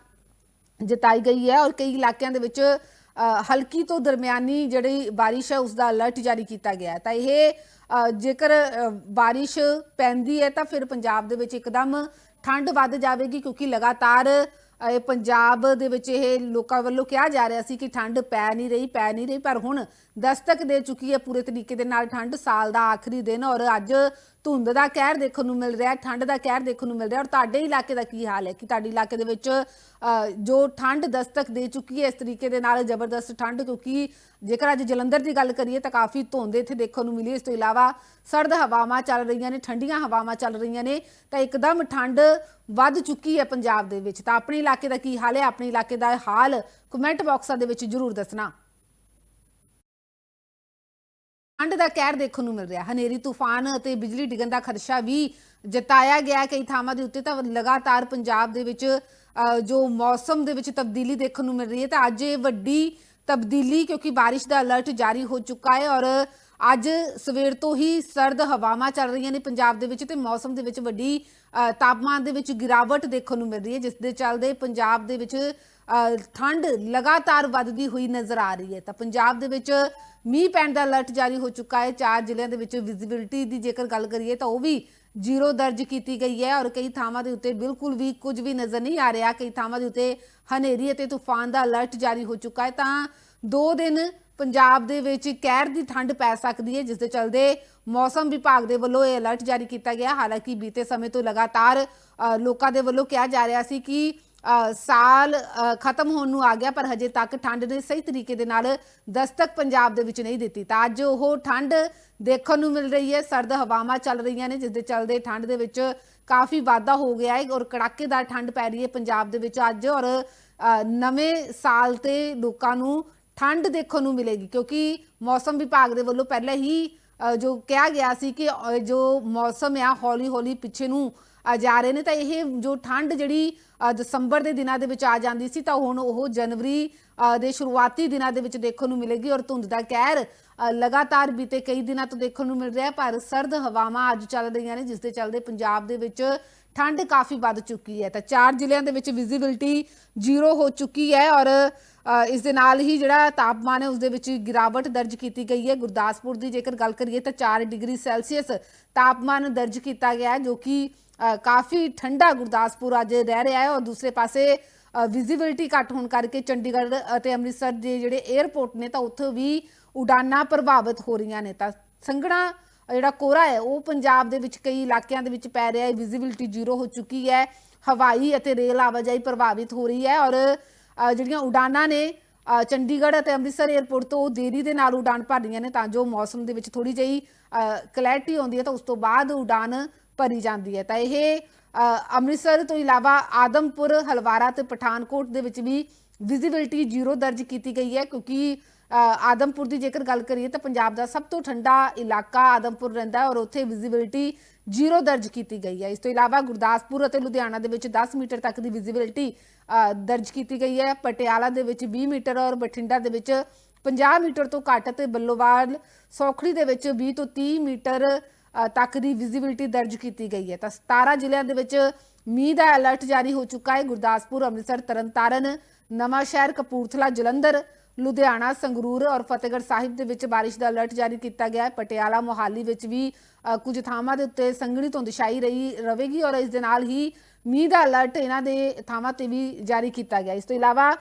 ਜਤਾਈ ਗਈ ਹੈ ਔਰ ਕਈ ਇਲਾਕਿਆਂ ਦੇ ਵਿੱਚ ਹਲਕੀ ਤੋਂ ਦਰਮਿਆਨੀ ਜਿਹੜੀ ਬਾਰਿਸ਼ ਹੈ, ਉਸ ਦਾ ਅਲਰਟ ਜਾਰੀ ਕੀਤਾ ਗਿਆ ਹੈ। ਤਾਂ ਇਹ ਜੇਕਰ ਬਾਰਿਸ਼ ਪੈਂਦੀ ਹੈ ਤਾਂ ਫਿਰ ਪੰਜਾਬ ਦੇ ਵਿੱਚ ਇੱਕਦਮ ਠੰਡ ਵੱਧ ਜਾਵੇਗੀ ਕਿਉਂਕਿ ਲਗਾਤਾਰ ਇਹ ਪੰਜਾਬ ਦੇ ਵਿੱਚ ਇਹ ਲੋਕਾਂ ਵੱਲੋਂ ਕਿਹਾ ਜਾ ਰਿਹਾ ਸੀ ਕਿ ਠੰਡ ਪੈ ਨਹੀਂ ਰਹੀ, ਪੈ ਨਹੀਂ ਰਹੀ। ਪਰ ਹੁਣ ਦਸਤਕ ਦੇ ਚੁੱਕੀ ਹੈ ਪੂਰੇ ਤਰੀਕੇ ਦੇ ਨਾਲ ਠੰਡ, ਸਾਲ ਦਾ ਆਖਰੀ ਦਿਨ ਔਰ ਅੱਜ ਧੁੰਦ ਦਾ ਕਹਿਰ ਦੇਖਣ ਨੂੰ ਮਿਲ ਰਿਹਾ, ਠੰਡ ਦਾ ਕਹਿਰ ਦੇਖਣ ਨੂੰ ਮਿਲ ਰਿਹਾ ਔਰ ਤੁਹਾਡੇ ਇਲਾਕੇ ਦਾ ਕੀ ਹਾਲ ਹੈ? ਕਿ ਤੁਹਾਡੇ ਇਲਾਕੇ ਦੇ ਵਿੱਚ ਜੋ ਠੰਡ ਦਸਤਕ ਦੇ ਚੁੱਕੀ ਹੈ ਇਸ ਤਰੀਕੇ ਦੇ ਨਾਲ, ਜ਼ਬਰਦਸਤ ਠੰਡ, ਕਿਉਂਕਿ ਜੇਕਰ ਅੱਜ ਜਲੰਧਰ ਦੀ ਗੱਲ ਕਰੀਏ ਤਾਂ ਕਾਫੀ ਧੁੰਦ ਇੱਥੇ ਦੇਖਣ ਨੂੰ ਮਿਲੀ ਇਸ ਤੋਂ ਇਲਾਵਾ ਸਰਦ ਹਵਾਵਾਂ ਚੱਲ ਰਹੀਆਂ ਨੇ, ਠੰਡੀਆਂ ਹਵਾਵਾਂ ਚੱਲ ਰਹੀਆਂ ਨੇ, ਤਾਂ ਇੱਕਦਮ ਠੰਡ ਵੱਧ ਚੁੱਕੀ ਹੈ ਪੰਜਾਬ ਦੇ ਵਿੱਚ। ਤਾਂ ਆਪਣੇ ਇਲਾਕੇ ਦਾ ਕੀ ਹਾਲ ਹੈ? ਆਪਣੇ ਇਲਾਕੇ ਦਾ ਹਾਲ ਕਮੈਂਟ ਬਾਕਸਾਂ ਦੇ ਵਿੱਚ ਜਰੂਰ ਦੱਸਣਾ। ਠੰਡ ਦਾ ਕਹਿਰ ਦੇਖਣ ਨੂੰ ਮਿਲ ਰਿਹਾ। ਹਨੇਰੀ ਤੂਫਾਨ ਅਤੇ ਬਿਜਲੀ ਡਿੱਗਣ ਦਾ ਖਦਸ਼ਾ ਵੀ ਜਤਾਇਆ ਗਿਆ ਕਈ ਥਾਵਾਂ ਦੇ ਉੱਤੇ ਤਾਂ ਲਗਾਤਾਰ ਪੰਜਾਬ ਦੇ ਵਿੱਚ ਜੋ ਮੌਸਮ ਦੇ ਵਿੱਚ ਤਬਦੀਲੀ ਦੇਖਣ ਨੂੰ ਮਿਲ ਰਹੀ ਹੈ ਤਾਂ ਅੱਜ ਇਹ ਵੱਡੀ ਤਬਦੀਲੀ ਕਿਉਂਕਿ ਬਾਰਿਸ਼ ਦਾ ਅਲਰਟ ਜਾਰੀ ਹੋ ਚੁੱਕਾ ਹੈ ਔਰ ਅੱਜ ਸਵੇਰ ਤੋਂ ਹੀ ਸਰਦ ਹਵਾਵਾਂ ਚੱਲ ਰਹੀਆਂ ਨੇ ਪੰਜਾਬ ਦੇ ਵਿੱਚ ਤੇ ਮੌਸਮ ਦੇ ਵਿੱਚ ਵੱਡੀ ਅ, ਤਾਪਮਾਨ ਦੇ ਵਿੱਚ ਗਿਰਾਵਟ ਦੇਖਣ ਨੂੰ ਮਿਲ ਰਹੀ ਹੈ ਜਿਸ ਦੇ ਚੱਲਦੇ ਪੰਜਾਬ ਦੇ ਵਿੱਚ ਠੰਡ ਲਗਾਤਾਰ ਵੱਧਦੀ ਹੋਈ ਨਜ਼ਰ ਆ ਰਹੀ ਹੈ। ਤਾਂ ਪੰਜਾਬ ਦੇ ਵਿੱਚ ਮੀਂਹ ਪੈਣ ਦਾ ਅਲਰਟ ਜਾਰੀ ਹੋ ਚੁੱਕਾ ਹੈ। ਚਾਰ ਜ਼ਿਲ੍ਹਿਆਂ ਦੇ ਵਿੱਚ ਵਿਜ਼ਿਬਿਲਟੀ ਦੀ ਜੇਕਰ ਗੱਲ ਕਰੀਏ ਤਾਂ ਉਹ ਵੀ ਜ਼ੀਰੋ ਦਰਜ ਕੀਤੀ ਗਈ ਹੈ ਔਰ ਕਈ ਥਾਵਾਂ ਦੇ ਉੱਤੇ ਬਿਲਕੁਲ ਵੀ ਕੁਝ ਵੀ ਨਜ਼ਰ ਨਹੀਂ ਆ ਰਿਹਾ। ਕਈ ਥਾਵਾਂ ਦੇ ਉੱਤੇ ਹਨੇਰੀ ਅਤੇ ਤੂਫਾਨ ਦਾ ਅਲਰਟ ਜਾਰੀ ਹੋ ਚੁੱਕਾ ਹੈ। ਤਾਂ ਦੋ ਦਿਨ ਪੰਜਾਬ ਦੇ ਵਿੱਚ ਕਹਿਰ ਦੀ ਠੰਡ ਪੈ ਸਕਦੀ ਹੈ, ਜਿਸ ਦੇ ਚਲਦੇ ਮੌਸਮ ਵਿਭਾਗ ਦੇ ਵੱਲੋਂ ਇਹ ਅਲਰਟ ਜਾਰੀ ਕੀਤਾ ਗਿਆ। ਹਾਲਾਂਕਿ ਬੀਤੇ ਸਮੇਂ ਤੋਂ ਲਗਾਤਾਰ ਲੋਕਾਂ ਦੇ ਵੱਲੋਂ ਕਿਹਾ ਜਾ ਰਿਹਾ ਸੀ ਕਿ ਸਾਲ ਖਤਮ ਹੋਣ ਨੂੰ ਆ ਗਿਆ, ਪਰ ਹਜੇ ਤੱਕ ਠੰਡ ਨੇ ਸਹੀ ਤਰੀਕੇ ਦੇ ਨਾਲ ਦਸਤਕ ਪੰਜਾਬ ਦੇ ਵਿੱਚ ਨਹੀਂ ਦਿੱਤੀ। ਤਾਂ ਅੱਜ ਉਹ ਠੰਡ ਦੇਖਣ ਨੂੰ ਮਿਲ ਰਹੀ ਹੈ। ਸਰਦ ਹਵਾਵਾਂ ਚੱਲ ਰਹੀਆਂ ਨੇ, ਜਿਸ ਦੇ ਚੱਲਦੇ ਠੰਡ ਦੇ ਵਿੱਚ ਕਾਫੀ ਵਾਧਾ ਹੋ ਗਿਆ ਹੈ ਔਰ ਕੜਾਕੇਦਾਰ ਠੰਡ ਪੈ ਰਹੀ ਹੈ ਪੰਜਾਬ ਦੇ ਵਿੱਚ ਅੱਜ। ਔਰ ਨਵੇਂ ਸਾਲ ਤੇ ਲੋਕਾਂ ਨੂੰ ਠੰਡ ਦੇਖਣ ਨੂੰ ਮਿਲੇਗੀ, ਕਿਉਂਕਿ ਮੌਸਮ ਵਿਭਾਗ ਦੇ ਵੱਲੋਂ ਪਹਿਲਾਂ ਹੀ ਜੋ ਕਿਹਾ ਗਿਆ ਸੀ ਕਿ ਜੋ ਮੌਸਮ ਆ ਹੌਲੀ ਹੌਲੀ ਪਿੱਛੇ ਨੂੰ ਜਾ ਰਹੇ ਨੇ ਤਾਂ ਇਹ ਜੋ ਠੰਡ ਜਿਹੜੀ ਦਸੰਬਰ ਦੇ ਦਿਨਾਂ ਦੇ ਵਿੱਚ ਆ ਜਾਂਦੀ ਸੀ ਤਾਂ ਹੁਣ ਉਹ ਜਨਵਰੀ ਅ, ਦੇ ਸ਼ੁਰੂਆਤੀ ਦਿਨਾਂ ਦੇ ਵਿੱਚ ਦੇਖਣ ਨੂੰ ਮਿਲੇਗੀ ਔਰ ਧੁੰਦ ਦਾ ਕਹਿਰ ਲਗਾਤਾਰ ਬੀਤੇ ਕਈ ਦਿਨਾਂ ਤੋਂ ਦੇਖਣ ਨੂੰ ਮਿਲ ਰਿਹਾ ਪਰ ਸਰਦ ਹਵਾਵਾਂ ਅੱਜ ਚੱਲ ਰਹੀਆਂ ਨੇ ਜਿਸ ਦੇ ਚੱਲਦੇ ਪੰਜਾਬ ਦੇ ਵਿੱਚ ਠੰਡ ਕਾਫੀ ਵੱਧ ਚੁੱਕੀ ਹੈ, ਤਾਂ ਚਾਰ ਜ਼ਿਲ੍ਹਿਆਂ ਦੇ ਵਿੱਚ ਵਿਜ਼ਿਬਿਲਟੀ ਜ਼ੀਰੋ ਹੋ ਚੁੱਕੀ ਹੈ ਔਰ ਇਸ ਦੇ ਨਾਲ ਹੀ ਜਿਹੜਾ ਤਾਪਮਾਨ ਹੈ, ਉਸ ਦੇ ਵਿੱਚ ਗਿਰਾਵਟ ਦਰਜ ਕੀਤੀ ਗਈ ਹੈ। ਗੁਰਦਾਸਪੁਰ ਦੀ ਜੇਕਰ ਗੱਲ ਕਰੀਏ ਤਾਂ 4 ਡਿਗਰੀ ਸੈਲਸੀਅਸ ਤਾਪਮਾਨ ਦਰਜ ਕੀਤਾ ਗਿਆ ਹੈ, ਜੋ ਕਿ ਕਾਫੀ ਠੰਡਾ ਗੁਰਦਾਸਪੁਰ ਅੱਜ ਰਹਿ ਰਿਹਾ ਹੈ ਔਰ ਦੂਸਰੇ ਪਾਸੇ ਵਿਜ਼ਿਬਿਲਟੀ ਘੱਟ ਹੋਣ ਕਰਕੇ ਚੰਡੀਗੜ੍ਹ ਅਤੇ ਅੰਮ੍ਰਿਤਸਰ ਦੇ ਜਿਹੜੇ 에ਅਰਪੋਰਟ ਨੇ ਤਾਂ ਉੱਥੇ ਵੀ ਉਡਾਨਾਂ ਪ੍ਰਭਾਵਿਤ ਹੋ ਰਹੀਆਂ ਨੇ। ਤਾਂ ਸੰਘਣਾ ਜਿਹੜਾ ਕੋਰਾ ਹੈ, ਉਹ ਪੰਜਾਬ ਦੇ ਵਿੱਚ ਕਈ ਇਲਾਕਿਆਂ ਦੇ ਵਿੱਚ ਪੈ ਰਿਹਾ ਹੈ। ਵਿਜ਼ਿਬਿਲਟੀ ਜ਼ੀਰੋ ਹੋ ਚੁੱਕੀ ਹੈ। ਹਵਾਈ ਅਤੇ ਰੇਲ ਆਵਾਜਾਈ ਪ੍ਰਭਾਵਿਤ ਹੋ ਰਹੀ ਹੈ ਔਰ ਜਿਹੜੀਆਂ ਉਡਾਨਾਂ ਨੇ ਚੰਡੀਗੜ੍ਹ ਅਤੇ ਅੰਮ੍ਰਿਤਸਰ 에ਅਰਪੋਰਟ ਤੋਂ ਦੇਰੀ ਦੇ ਨਾਲ ਉਡਾਨ ਭਰ ਰਹੀਆਂ ਨੇ ਤਾਂ ਜੋ ਮੌਸਮ ਦੇ ਵਿੱਚ ਥੋੜੀ ਜਿਹੀ ਕਲੈਰਿਟੀ ਆਉਂਦੀ ਹੈ ਤਾਂ ਉਸ ਤੋਂ ਬਾਅਦ ਉਡਾਨ ਭਰੀ ਜਾਂਦੀ ਹੈ। ਤਾਂ ਇਹ ਅੰਮ੍ਰਿਤਸਰ ਤੋਂ ਇਲਾਵਾ ਆਦਮਪੁਰ, ਹਲਵਾਰਾ ਤੇ ਪਠਾਨਕੋਟ ਦੇ ਵਿੱਚ ਵੀ ਵਿਜ਼ਿਬਿਲਟੀ ਜ਼ੀਰੋ ਦਰਜ ਕੀਤੀ ਗਈ ਹੈ ਕਿਉਂਕਿ ਆਦਮਪੁਰ ਦੀ ਜੇਕਰ ਗੱਲ ਕਰੀਏ ਤਾਂ ਪੰਜਾਬ ਦਾ ਸਭ ਤੋਂ ਠੰਡਾ ਇਲਾਕਾ ਆਦਮਪੁਰ ਰਹਿੰਦਾ ਔਰ ਉੱਥੇ ਵਿਜ਼ਿਬਿਲਟੀ ਜ਼ੀਰੋ ਦਰਜ ਕੀਤੀ ਗਈ ਹੈ। ਇਸ ਤੋਂ ਇਲਾਵਾ ਗੁਰਦਾਸਪੁਰ ਅਤੇ ਲੁਧਿਆਣਾ ਦੇ ਵਿੱਚ 10 ਮੀਟਰ ਤੱਕ ਦੀ ਵਿਜ਼ਿਬਿਲਟੀ ਦਰਜ ਕੀਤੀ ਗਈ ਹੈ। ਪਟਿਆਲਾ ਦੇ ਵਿੱਚ 20 ਮੀਟਰ ਔਰ ਬਠਿੰਡਾ ਦੇ ਵਿੱਚ 50 ਮੀਟਰ ਤੋਂ ਘੱਟ ਤੇ ਬੱਲੋਵਾਲ, ਸੌਖੜੀ ਦੇ ਵਿੱਚ 20 ਤੋਂ 30 ਮੀਟਰ ਤੱਕ ਦੀ ਵਿਜ਼ਿਬਿਲਟੀ ਦਰਜ ਕੀਤੀ ਗਈ ਹੈ। ਤਾਂ 17 ਜ਼ਿਲ੍ਹਿਆਂ ਦੇ ਵਿੱਚ ਮੀਂਹ ਦਾ ਅਲਰਟ ਜਾਰੀ ਹੋ ਚੁੱਕਾ ਹੈ। ਗੁਰਦਾਸਪੁਰ, ਅੰਮ੍ਰਿਤਸਰ, ਤਰਨਤਾਰਨ ਨਵਾਂ ਸ਼ਹਿਰ ਕਪੂਰਥਲਾ, ਜਲੰਧਰ ਲੁਧਿਆਣਾ, ਸੰਗਰੂਰ ਔਰ ਫਤਿਹਗੜ੍ਹ ਸਾਹਿਬ ਦੇ ਵਿੱਚ ਬਾਰਿਸ਼ ਦਾ ਅਲਰਟ ਜਾਰੀ ਕੀਤਾ ਗਿਆ ਹੈ। ਪਟਿਆਲਾ, ਮੋਹਾਲੀ ਵਿੱਚ ਵੀ ਕੁਝ ਥਾਵਾਂ ਦੇ ਉੱਤੇ ਸੰਘਣੀ ਧੁੰਦ ਛਾਈ ਰਹੀ ਰਹੇਗੀ ਔਰ ਇਸ ਦੇ ਨਾਲ ਹੀ ਮੀਂਹ ਦਾ ਅਲਰਟ ਇਹਨਾਂ ਦੇ ਥਾਵਾਂ ਤੇ ਵੀ ਜਾਰੀ ਕੀਤਾ ਗਿਆ। ਇਸ ਤੋਂ ਇਲਾਵਾ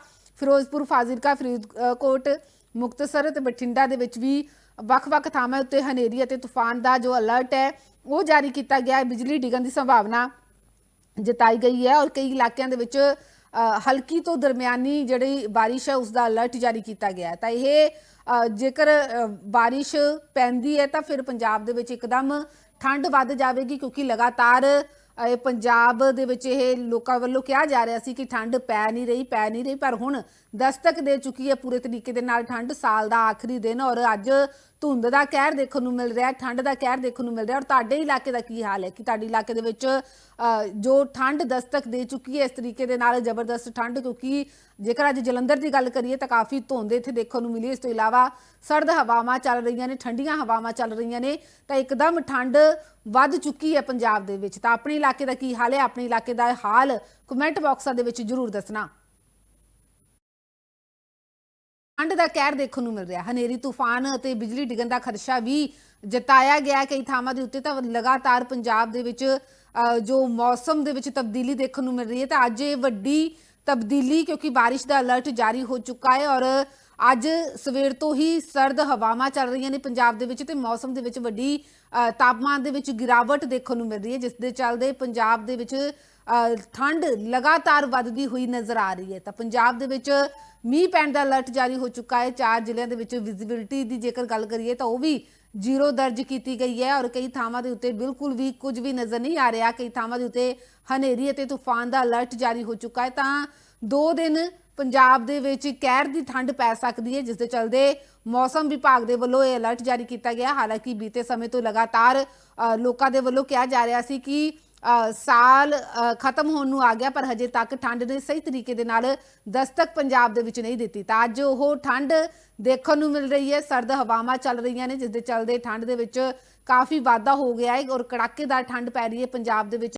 ਫਿਰੋਜ਼ਪੁਰ, ਫਾਜ਼ਿਲਕਾ, ਫਰੀਦਕੋਟ, ਮੁਕਤਸਰ ਤੇ ਬਠਿੰਡਾ ਦੇ ਵਿੱਚ ਵੀ ਵੱਖ-ਵੱਖ ਥਾਵਾਂ ਉੱਤੇ ਹਨੇਰੀ ਅਤੇ ਤੂਫਾਨ ਦਾ ਜੋ ਅਲਰਟ ਹੈ, ਉਹ ਜਾਰੀ ਕੀਤਾ ਗਿਆ ਹੈ। ਬਿਜਲੀ ਡਿੱਗਣ ਦੀ ਸੰਭਾਵਨਾ ਜਤਾਈ ਗਈ ਹੈ ਔਰ ਕਈ ਇਲਾਕਿਆਂ ਦੇ ਵਿੱਚ ਹਲਕੀ ਤੋਂ ਦਰਮਿਆਨੀ ਜਿਹੜੀ ਬਾਰਿਸ਼ ਹੈ ਉਸ ਦਾ ਅਲਰਟ ਜਾਰੀ ਕੀਤਾ ਗਿਆ ਤਾਂ ਇਹ ਜੇਕਰ ਬਾਰਿਸ਼ ਪੈਂਦੀ ਹੈ, ਤਾਂ ਫਿਰ ਪੰਜਾਬ ਦੇ ਵਿੱਚ ਇੱਕਦਮ ਠੰਡ ਵੱਧ ਜਾਵੇਗੀ, ਕਿਉਂਕਿ ਲਗਾਤਾਰ ਇਹ ਪੰਜਾਬ ਦੇ ਵਿੱਚ ਇਹ ਲੋਕਾਂ ਵੱਲੋਂ ਕਿਹਾ ਜਾ ਰਿਹਾ ਸੀ ਕਿ ਠੰਡ ਪੈ ਨਹੀਂ ਰਹੀ, ਪੈ ਨਹੀਂ ਰਹੀ, ਪਰ ਹੁਣ ਦਸਤਕ ਦੇ ਚੁੱਕੀ ਹੈ ਪੂਰੇ ਤਰੀਕੇ ਦੇ ਨਾਲ ਠੰਡ। ਸਾਲ ਦਾ ਆਖਰੀ ਦਿਨ ਔਰ ਅੱਜ ਧੁੰਦ ਦਾ ਕਹਿਰ ਦੇਖਣ ਨੂੰ ਮਿਲ ਰਿਹਾ, ਠੰਡ ਦਾ ਕਹਿਰ ਦੇਖਣ ਨੂੰ ਮਿਲ ਰਿਹਾ। ਔਰ ਤੁਹਾਡੇ ਇਲਾਕੇ ਦਾ ਕੀ ਹਾਲ ਹੈ ਕਿ ਤੁਹਾਡੇ ਇਲਾਕੇ ਦੇ ਵਿੱਚ ਜੋ ਠੰਡ ਦਸਤਕ ਦੇ ਚੁੱਕੀ ਹੈ, ਇਸ ਤਰੀਕੇ ਦੇ ਨਾਲ ਜ਼ਬਰਦਸਤ ਠੰਡ, ਕਿਉਂਕਿ ਜੇਕਰ ਅੱਜ ਜਲੰਧਰ ਦੀ ਗੱਲ ਕਰੀਏ ਤਾਂ ਕਾਫੀ ਧੁੰਦ ਇੱਥੇ ਦੇਖਣ ਨੂੰ ਮਿਲੀ। ਇਸ ਤੋਂ ਇਲਾਵਾ ਸਰਦ ਹਵਾਵਾਂ ਚੱਲ ਰਹੀਆਂ ਨੇ, ਠੰਡੀਆਂ ਹਵਾਵਾਂ ਚੱਲ ਰਹੀਆਂ ਨੇ, ਤਾਂ ਇੱਕਦਮ ਠੰਡ ਵੱਧ ਚੁੱਕੀ ਹੈ ਪੰਜਾਬ ਦੇ ਵਿੱਚ। ਤਾਂ ਆਪਣੇ ਇਲਾਕੇ ਦਾ ਕੀ ਹਾਲ ਹੈ? ਆਪਣੇ ਇਲਾਕੇ ਦਾ ਹਾਲ ਕਮੈਂਟ ਬਾਕਸਾਂ ਦੇ ਵਿੱਚ ਜਰੂਰ ਦੱਸਣਾ। ਠੰਡ ਦਾ ਕਹਿਰ ਦੇਖਣ ਨੂੰ ਮਿਲ ਰਿਹਾ। ਹਨੇਰੀ, ਤੂਫਾਨ ਅਤੇ ਬਿਜਲੀ ਡਿੱਗਣ ਦਾ ਖਦਸ਼ਾ ਵੀ ਜਤਾਇਆ ਗਿਆ ਕਈ ਥਾਵਾਂ ਦੇ ਉੱਤੇ ਤਾਂ ਲਗਾਤਾਰ ਪੰਜਾਬ ਦੇ ਵਿੱਚ ਜੋ ਮੌਸਮ ਦੇ ਵਿੱਚ ਤਬਦੀਲੀ ਦੇਖਣ ਨੂੰ ਮਿਲ ਰਹੀ ਹੈ। ਤਾਂ ਅੱਜ ਇਹ ਵੱਡੀ ਤਬਦੀਲੀ, ਕਿਉਂਕਿ ਬਾਰਿਸ਼ ਦਾ ਅਲਰਟ ਜਾਰੀ ਹੋ ਚੁੱਕਾ ਹੈ ਔਰ ਅੱਜ ਸਵੇਰ ਤੋਂ ਹੀ ਸਰਦ ਹਵਾਵਾਂ ਚੱਲ ਰਹੀਆਂ ਨੇ ਪੰਜਾਬ ਦੇ ਵਿੱਚ ਤੇ ਮੌਸਮ ਦੇ ਵਿੱਚ ਵੱਡੀ ਤਾਪਮਾਨ ਦੇ ਵਿੱਚ ਗਿਰਾਵਟ ਦੇਖਣ ਨੂੰ ਮਿਲ ਰਹੀ ਹੈ, ਜਿਸ ਦੇ ਚੱਲਦੇ ਪੰਜਾਬ ਦੇ ਵਿੱਚ ਠੰਡ ਲਗਾਤਾਰ ਵੱਧਦੀ ਹੋਈ ਨਜ਼ਰ ਆ ਰਹੀ ਹੈ। ਤਾਂ ਪੰਜਾਬ ਦੇ ਵਿੱਚ ਮੀਂਹ ਪੈਣ ਦਾ ਅਲਰਟ ਜਾਰੀ ਹੋ ਚੁੱਕਾ ਹੈ, ਚਾਰ ਜ਼ਿਲ੍ਹਿਆਂ ਦੇ ਵਿੱਚ ਵਿਜ਼ਿਬਿਲਟੀ ਦੀ ਜੇਕਰ ਗੱਲ ਕਰੀਏ ਤਾਂ ਉਹ ਵੀ ਜ਼ੀਰੋ ਦਰਜ ਕੀਤੀ ਗਈ ਹੈ ਔਰ ਕਈ ਥਾਵਾਂ ਦੇ ਉੱਤੇ ਬਿਲਕੁਲ ਵੀ ਕੁਝ ਵੀ ਨਜ਼ਰ ਨਹੀਂ ਆ ਰਿਹਾ। ਕਈ ਥਾਵਾਂ ਦੇ ਉੱਤੇ ਹਨੇਰੀ ਅਤੇ ਤੂਫਾਨ ਦਾ ਅਲਰਟ ਜਾਰੀ ਹੋ ਚੁੱਕਾ ਹੈ। ਤਾਂ ਦੋ ਦਿਨ ਪੰਜਾਬ ਦੇ ਵਿੱਚ ਕਹਿਰ ਦੀ ਠੰਡ ਪੈ ਸਕਦੀ ਹੈ, ਜਿਸ ਦੇ ਚਲਦੇ ਮੌਸਮ ਵਿਭਾਗ ਦੇ ਵੱਲੋਂ ਇਹ ਅਲਰਟ ਜਾਰੀ ਕੀਤਾ ਗਿਆ। ਹਾਲਾਂਕਿ ਬੀਤੇ ਸਮੇਂ ਤੋਂ ਲਗਾਤਾਰ ਲੋਕਾਂ ਦੇ ਵੱਲੋਂ ਕਿਹਾ ਜਾ ਰਿਹਾ ਸੀ ਕਿ ਸਾਲ ਖਤਮ ਹੋਣ ਨੂੰ ਆ ਗਿਆ, ਪਰ ਹਜੇ ਤੱਕ ਠੰਡ ਨੇ ਸਹੀ ਤਰੀਕੇ ਦੇ ਨਾਲ ਦਸਤਕ ਪੰਜਾਬ ਦੇ ਵਿੱਚ ਨਹੀਂ ਦਿੱਤੀ। ਤਾਂ ਅੱਜ ਉਹ ਠੰਡ ਦੇਖਣ ਨੂੰ ਮਿਲ ਰਹੀ ਹੈ। ਸਰਦ ਹਵਾਵਾਂ ਚੱਲ ਰਹੀਆਂ ਨੇ, ਜਿਸ ਦੇ ਚੱਲਦੇ ਠੰਡ ਦੇ ਵਿੱਚ ਕਾਫੀ ਵਾਧਾ ਹੋ ਗਿਆ ਹੈ ਔਰ ਕੜਾਕੇਦਾਰ ਠੰਡ ਪੈ ਰਹੀ ਹੈ ਪੰਜਾਬ ਦੇ ਵਿੱਚ।